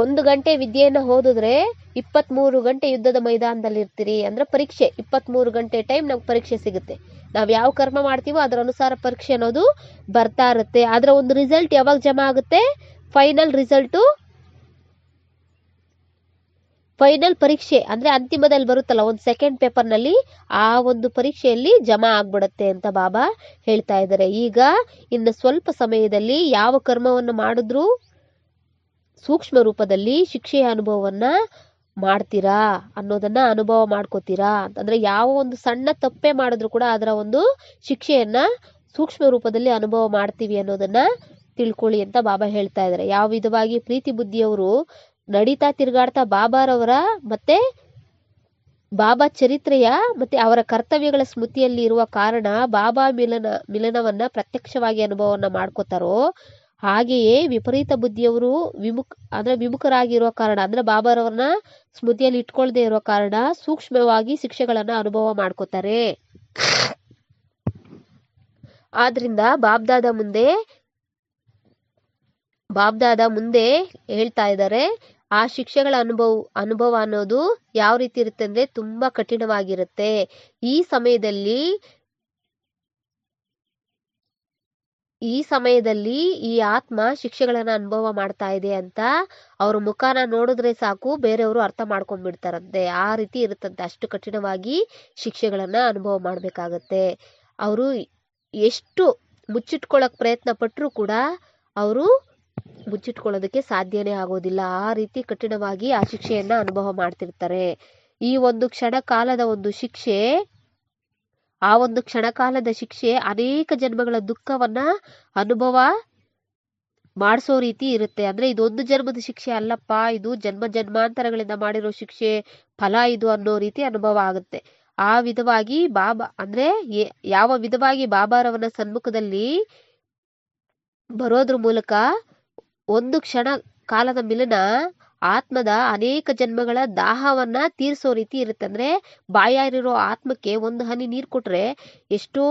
ಒಂದು ಗಂಟೆ ವಿದ್ಯೆಯನ್ನು ಓದಿದ್ರೆ ಇಪ್ಪತ್ತ್ಮೂರು ಗಂಟೆ ಯುದ್ಧದ ಮೈದಾನದಲ್ಲಿ ಇರ್ತೀರಿ ಅಂದ್ರೆ ಪರೀಕ್ಷೆ. ಇಪ್ಪತ್ತ್ಮೂರು ಗಂಟೆ ಟೈಮ್ ನಮ್ಗೆ ಪರೀಕ್ಷೆ ಸಿಗುತ್ತೆ. ನಾವು ಯಾವ ಕರ್ಮ ಮಾಡ್ತೀವೋ ಅದರ ಅನುಸಾರ ಪರೀಕ್ಷೆ ಅನ್ನೋದು ಬರ್ತಾ ಇರುತ್ತೆ. ಅದರ ಒಂದು ರಿಸಲ್ಟ್ ಯಾವಾಗ ಜಮಾ ಆಗುತ್ತೆ? ಫೈನಲ್ ರಿಸಲ್ಟು ಫೈನಲ್ ಪರೀಕ್ಷೆ ಅಂದ್ರೆ ಅಂತಿಮದಲ್ಲಿ ಬರುತ್ತಲ್ಲ, ಒಂದು ಸೆಕೆಂಡ್ ಪೇಪರ್ನಲ್ಲಿ ಆ ಒಂದು ಪರೀಕ್ಷೆಯಲ್ಲಿ ಜಮಾ ಆಗ್ಬಿಡತ್ತೆ ಅಂತ ಬಾಬಾ ಹೇಳ್ತಾ ಇದ್ದಾರೆ. ಈಗ ಇನ್ನು ಸ್ವಲ್ಪ ಸಮಯದಲ್ಲಿ ಯಾವ ಕರ್ಮವನ್ನು ಮಾಡಿದ್ರೂ ಸೂಕ್ಷ್ಮ ರೂಪದಲ್ಲಿ ಶಿಕ್ಷೆಯ ಅನುಭವವನ್ನ ಮಾಡ್ತೀರಾ ಅನ್ನೋದನ್ನ ಅನುಭವ ಮಾಡ್ಕೋತೀರಾ ಅಂತಂದ್ರೆ ಯಾವ ಒಂದು ಸಣ್ಣ ತಪ್ಪೆ ಮಾಡಿದ್ರು ಕೂಡ ಅದರ ಒಂದು ಶಿಕ್ಷೆಯನ್ನ ಸೂಕ್ಷ್ಮ ರೂಪದಲ್ಲಿ ಅನುಭವ ಮಾಡ್ತೀವಿ ಅನ್ನೋದನ್ನ ತಿಳ್ಕೊಳ್ಳಿ ಅಂತ ಬಾಬಾ ಹೇಳ್ತಾ ಇದ್ದಾರೆ ಯಾವ ವಿಧವಾಗಿ ಪ್ರೀತಿ ಬುದ್ಧಿಯವರು ನಡೀತಾ ತಿರುಗಾಡ್ತಾ ಬಾಬಾರವರ ಮತ್ತೆ ಬಾಬಾ ಚರಿತ್ರೆಯ ಮತ್ತೆ ಅವರ ಕರ್ತವ್ಯಗಳ ಸ್ಮೃತಿಯಲ್ಲಿ ಇರುವ ಕಾರಣ ಬಾಬಾ ಮಿಲನ ಮಿಲನವನ್ನ ಪ್ರತ್ಯಕ್ಷವಾಗಿ ಅನುಭವವನ್ನ ಮಾಡ್ಕೋತಾರೋ ಹಾಗೆಯೇ ವಿಪರೀತ ಬುದ್ಧಿಯವರು ವಿಮುಖ, ಅಂದ್ರೆ ವಿಮುಖರಾಗಿರುವ ಕಾರಣ, ಅಂದ್ರೆ ಬಾಬಾರವರನ್ನ ಸ್ಮೃತಿಯಲ್ಲಿ ಇಟ್ಕೊಳ್ಳದೇ ಇರೋ ಕಾರಣ ಸೂಕ್ಷ್ಮವಾಗಿ ಶಿಕ್ಷೆಗಳನ್ನ ಅನುಭವ ಮಾಡ್ಕೋತಾರೆ. ಆದ್ರಿಂದ ಬಾಬ್ದಾದ ಮುಂದೆ ಬಾಬ್ದಾದ ಮುಂದೆ ಹೇಳ್ತಾ ಇದ್ದಾರೆ, ಆ ಶಿಕ್ಷೆಗಳ ಅನುಭವ ಅನುಭವ ಅನ್ನೋದು ಯಾವ ರೀತಿ ಇರುತ್ತೆ ಅಂದ್ರೆ ತುಂಬಾ ಕಠಿಣವಾಗಿರುತ್ತೆ. ಈ ಸಮಯದಲ್ಲಿ ಈ ಸಮಯದಲ್ಲಿ ಈ ಆತ್ಮ ಶಿಕ್ಷೆಗಳನ್ನು ಅನುಭವ ಮಾಡ್ತಾ ಇದೆ ಅಂತ ಅವ್ರ ಮುಖನ ನೋಡಿದ್ರೆ ಸಾಕು, ಬೇರೆಯವರು ಅರ್ಥ ಮಾಡ್ಕೊಂಡ್ಬಿಡ್ತಾರಂತೆ. ಆ ರೀತಿ ಇರುತ್ತಂತೆ. ಅಷ್ಟು ಕಠಿಣವಾಗಿ ಶಿಕ್ಷೆಗಳನ್ನು ಅನುಭವ ಮಾಡಬೇಕಾಗತ್ತೆ. ಅವರು ಎಷ್ಟು ಮುಚ್ಚಿಟ್ಕೊಳ್ಳೋಕೆ ಪ್ರಯತ್ನ ಪಟ್ಟರೂ ಕೂಡ ಅವರು ಮುಚ್ಚಿಟ್ಕೊಳ್ಳೋದಕ್ಕೆ ಸಾಧ್ಯನೇ ಆಗೋದಿಲ್ಲ. ಆ ರೀತಿ ಕಠಿಣವಾಗಿ ಆ ಶಿಕ್ಷೆಯನ್ನ ಅನುಭವ ಮಾಡ್ತಿರ್ತಾರೆ. ಈ ಒಂದು ಕ್ಷಣ ಕಾಲದ ಒಂದು ಶಿಕ್ಷೆ ಆ ಒಂದು ಕ್ಷಣಕಾಲದ ಶಿಕ್ಷೆ ಅನೇಕ ಜನ್ಮಗಳ ದುಃಖವನ್ನ ಅನುಭವ ಮಾಡಿಸೋ ರೀತಿ ಇರುತ್ತೆ. ಅಂದ್ರೆ ಇದೊಂದು ಜನ್ಮದ ಶಿಕ್ಷೆ ಅಲ್ಲಪ್ಪ, ಇದು ಜನ್ಮ ಜನ್ಮಾಂತರಗಳಿಂದ ಮಾಡಿರೋ ಶಿಕ್ಷೆ, ಫಲ ಇದು ಅನ್ನೋ ರೀತಿ ಅನುಭವ ಆಗುತ್ತೆ. ಆ ವಿಧವಾಗಿ ಬಾಬಾ, ಅಂದ್ರೆ ಯಾವ ವಿಧವಾಗಿ ಬಾಬಾರವನ ಸನ್ಮುಖದಲ್ಲಿ ಬರೋದ್ರ ಮೂಲಕ ಒಂದು ಕ್ಷಣ ಕಾಲದ ಮಿಲನ ಆತ್ಮದ ಅನೇಕ ಜನ್ಮಗಳ ದಾಹವನ್ನ ತೀರಿಸೋ ರೀತಿ ಇರುತ್ತೆ. ಅಂದ್ರೆ ಬಾಯಾರಿರೋ ಆತ್ಮಕ್ಕೆ ಒಂದು ಹನಿ ನೀರು ಕೊಟ್ರೆ ಎಷ್ಟೋ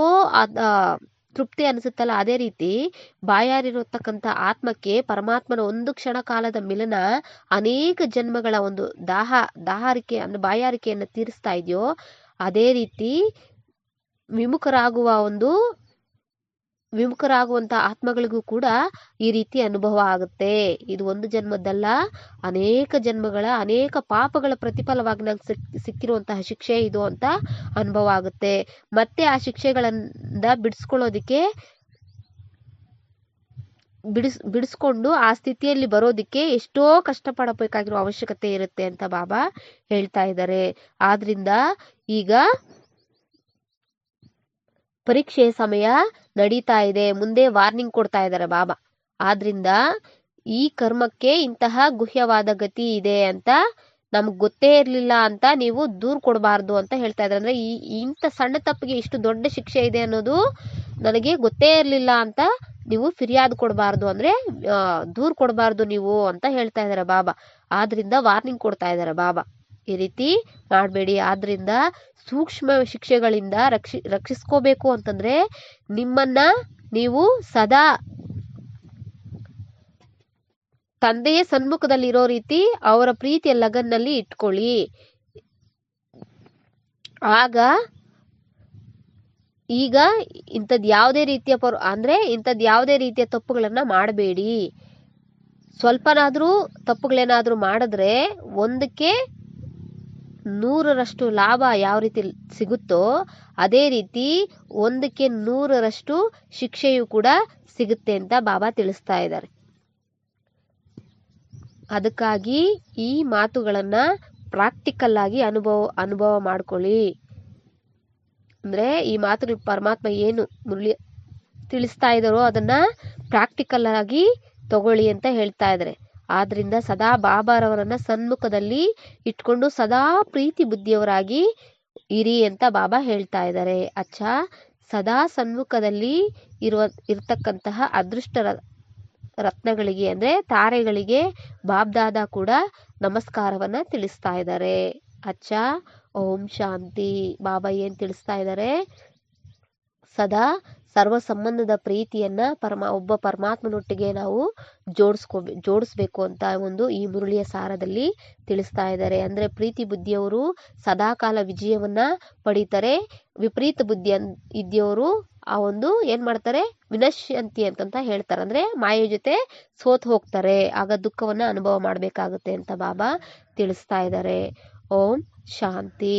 ತೃಪ್ತಿ ಅನಿಸುತ್ತಲ್ಲ. ಅದೇ ರೀತಿ ಬಾಯಾರಿರತಕ್ಕಂಥ ಆತ್ಮಕ್ಕೆ ಪರಮಾತ್ಮನ ಒಂದು ಕ್ಷಣ ಕಾಲದ ಮಿಲನ ಅನೇಕ ಜನ್ಮಗಳ ಒಂದು ದಾಹ, ದಾಹಾರಿಕೆ ಅಂದ್ರೆ ಬಾಯಾರಿಕೆಯನ್ನು ತೀರಿಸ್ತಾ ಇದೆಯೋ, ಅದೇ ರೀತಿ ವಿಮುಖರಾಗುವ ಒಂದು ವಿಮುಖರಾಗುವಂತ ಆತ್ಮಗಳಿಗೂ ಕೂಡ ಈ ರೀತಿ ಅನುಭವ ಆಗುತ್ತೆ. ಇದು ಒಂದು ಜನ್ಮದ್ದಲ್ಲ, ಅನೇಕ ಜನ್ಮಗಳ, ಅನೇಕ ಪಾಪಗಳ ಪ್ರತಿಫಲವಾಗಿ ನಂಗೆ ಸಿಕ್, ಸಿಕ್ಕಿರುವಂತಹ ಶಿಕ್ಷೆ ಇದು ಅಂತ ಅನುಭವ ಆಗುತ್ತೆ. ಮತ್ತೆ ಆ ಶಿಕ್ಷೆಗಳಿಂದ ಬಿಡಿಸ್ಕೊಳ್ಳೋದಿಕ್ಕೆ, ಬಿಡಿಸ್, ಬಿಡಿಸ್ಕೊಂಡು ಆ ಸ್ಥಿತಿಯಲ್ಲಿ ಬರೋದಿಕ್ಕೆ ಎಷ್ಟೋ ಕಷ್ಟಪಡಬೇಕಾಗಿರೋ ಅವಶ್ಯಕತೆ ಇರುತ್ತೆ ಅಂತ ಬಾಬಾ ಹೇಳ್ತಾ ಇದ್ದಾರೆ. ಆದ್ರಿಂದ ಈಗ ಪರೀಕ್ಷೆಯ ಸಮಯ ನಡೀತಾ ಇದೆ, ಮುಂದೆ ವಾರ್ನಿಂಗ್ ಕೊಡ್ತಾ ಇದ್ದಾರೆ ಬಾಬಾ. ಆದ್ರಿಂದ ಈ ಕರ್ಮಕ್ಕೆ ಇಂತಹ ಗುಹ್ಯವಾದ ಗತಿ ಇದೆ ಅಂತ ನಮ್ಗೆ ಗೊತ್ತೇ ಇರಲಿಲ್ಲ ಅಂತ ನೀವು ದೂರ್ ಕೊಡಬಾರ್ದು ಅಂತ ಹೇಳ್ತಾ ಇದ್ದಾರೆ ಅಂದ್ರೆ ಈ, ಇಂಥ ಸಣ್ಣ ತಪ್ಪಿಗೆ ಇಷ್ಟು ದೊಡ್ಡ ಶಿಕ್ಷೆ ಇದೆ ಅನ್ನೋದು ನನಗೆ ಗೊತ್ತೇ ಇರಲಿಲ್ಲ ಅಂತ ನೀವು ಫಿರ್ಯಾದ್ ಕೊಡಬಾರ್ದು ಅಂದ್ರೆ ದೂರ ಕೊಡಬಾರ್ದು ನೀವು ಅಂತ ಹೇಳ್ತಾ ಇದ್ದಾರೆ ಬಾಬಾ. ಆದ್ರಿಂದ ವಾರ್ನಿಂಗ್ ಕೊಡ್ತಾ ಇದ್ದಾರೆ ಬಾಬಾ. ಈ ರೀತಿ ಮಾಡಬೇಡಿ. ಆದ್ರಿಂದ ಸೂಕ್ಷ್ಮ ಶಿಕ್ಷೆಗಳಿಂದ ರಕ್ಷಿ, ರಕ್ಷಿಸ್ಕೋಬೇಕು ಅಂತಂದ್ರೆ ನಿಮ್ಮನ್ನ ನೀವು ಸದಾ ತಂದೆಯ ಸನ್ಮುಖದಲ್ಲಿರೋ ರೀತಿ ಅವರ ಪ್ರೀತಿಯ ಲಗನ್ನಲ್ಲಿ ಇಟ್ಕೊಳ್ಳಿ. ಆಗ ಈಗ ಇಂಥದ್ದು ಯಾವುದೇ ರೀತಿಯ ಪರ್, ಅಂದರೆ ಇಂಥದ್ದು ಯಾವುದೇ ರೀತಿಯ ತಪ್ಪುಗಳನ್ನು ಮಾಡಬೇಡಿ. ಸ್ವಲ್ಪನಾದರೂ ತಪ್ಪುಗಳೇನಾದರೂ ಮಾಡಿದ್ರೆ ಒಂದಕ್ಕೆ ನೂರರಷ್ಟು ಲಾಭ ಯಾವ ರೀತಿ ಸಿಗುತ್ತೋ ಅದೇ ರೀತಿ ಒಂದಕ್ಕೆ ನೂರರಷ್ಟು ಶಿಕ್ಷೆಯು ಕೂಡ ಸಿಗುತ್ತೆ ಅಂತ ಬಾಬಾ ತಿಳಿಸ್ತಾ ಇದ್ದಾರೆ. ಅದಕ್ಕಾಗಿ ಈ ಮಾತುಗಳನ್ನು ಪ್ರಾಕ್ಟಿಕಲ್ ಆಗಿ ಅನುಭವ ಅನುಭವ ಮಾಡ್ಕೊಳ್ಳಿ. ಅಂದರೆ ಈ ಮಾತುಗಳು ಪರಮಾತ್ಮ ಏನು ಮುರಳಿ ತಿಳಿಸ್ತಾ ಇದ್ದಾರೋ ಅದನ್ನು ಪ್ರಾಕ್ಟಿಕಲ್ ಆಗಿ ತಗೊಳ್ಳಿ ಅಂತ ಹೇಳ್ತಾ ಇದ್ದಾರೆ. ಆದ್ರಿಂದ ಸದಾ ಬಾಬಾರವರನ್ನ ಸನ್ಮುಖದಲ್ಲಿ ಇಟ್ಕೊಂಡು ಸದಾ ಪ್ರೀತಿ ಬುದ್ಧಿಯವರಾಗಿ ಇರಿ ಅಂತ ಬಾಬಾ ಹೇಳ್ತಾ ಇದ್ದಾರೆ. ಅಚ್ಚ, ಸದಾ ಸನ್ಮುಖದಲ್ಲಿ ಇರುವ, ಇರತಕ್ಕಂತಹ ಅದೃಷ್ಟ ರತ್ನಗಳಿಗೆ ಅಂದರೆ ತಾರೆಗಳಿಗೆ ಬಾಬ್ದಾದ ಕೂಡ ನಮಸ್ಕಾರವನ್ನ ತಿಳಿಸ್ತಾ ಇದ್ದಾರೆ. ಅಚ್ಚ, ಓಂ ಶಾಂತಿ. ಬಾಬಾ ಏನು ತಿಳಿಸ್ತಾ ಇದ್ದಾರೆ? ಸದಾ ಸರ್ವ ಸಂಬಂಧದ ಪ್ರೀತಿಯನ್ನ ಪರಮ, ಒಬ್ಬ ಪರಮಾತ್ಮನೊಟ್ಟಿಗೆ ನಾವು ಜೋಡಿಸ್ಕೋ, ಜೋಡಿಸ್ಬೇಕು ಅಂತ ಒಂದು ಈ ಮುರುಳಿಯ ಸಾರದಲ್ಲಿ ತಿಳಿಸ್ತಾ ಇದ್ದಾರೆ. ಅಂದ್ರೆ ಪ್ರೀತಿ ಬುದ್ಧಿಯವರು ಸದಾಕಾಲ ವಿಜಯವನ್ನ ಪಡೀತಾರೆ. ವಿಪರೀತ ಬುದ್ಧಿ ಅನ್ ಇದ್ದಿಯವರು ಆ ಒಂದು ಏನ್ ಮಾಡ್ತಾರೆ? ವಿನಶ್ಯಂತಿ ಅಂತಂತ ಹೇಳ್ತಾರೆ. ಅಂದ್ರೆ ಮಾಯ ಜೊತೆ ಸೋತ್ ಹೋಗ್ತಾರೆ. ಆಗ ದುಃಖವನ್ನ ಅನುಭವ ಮಾಡಬೇಕಾಗುತ್ತೆ ಅಂತ ಬಾಬಾ ತಿಳಿಸ್ತಾ ಇದ್ದಾರೆ. ಓಂ ಶಾಂತಿ.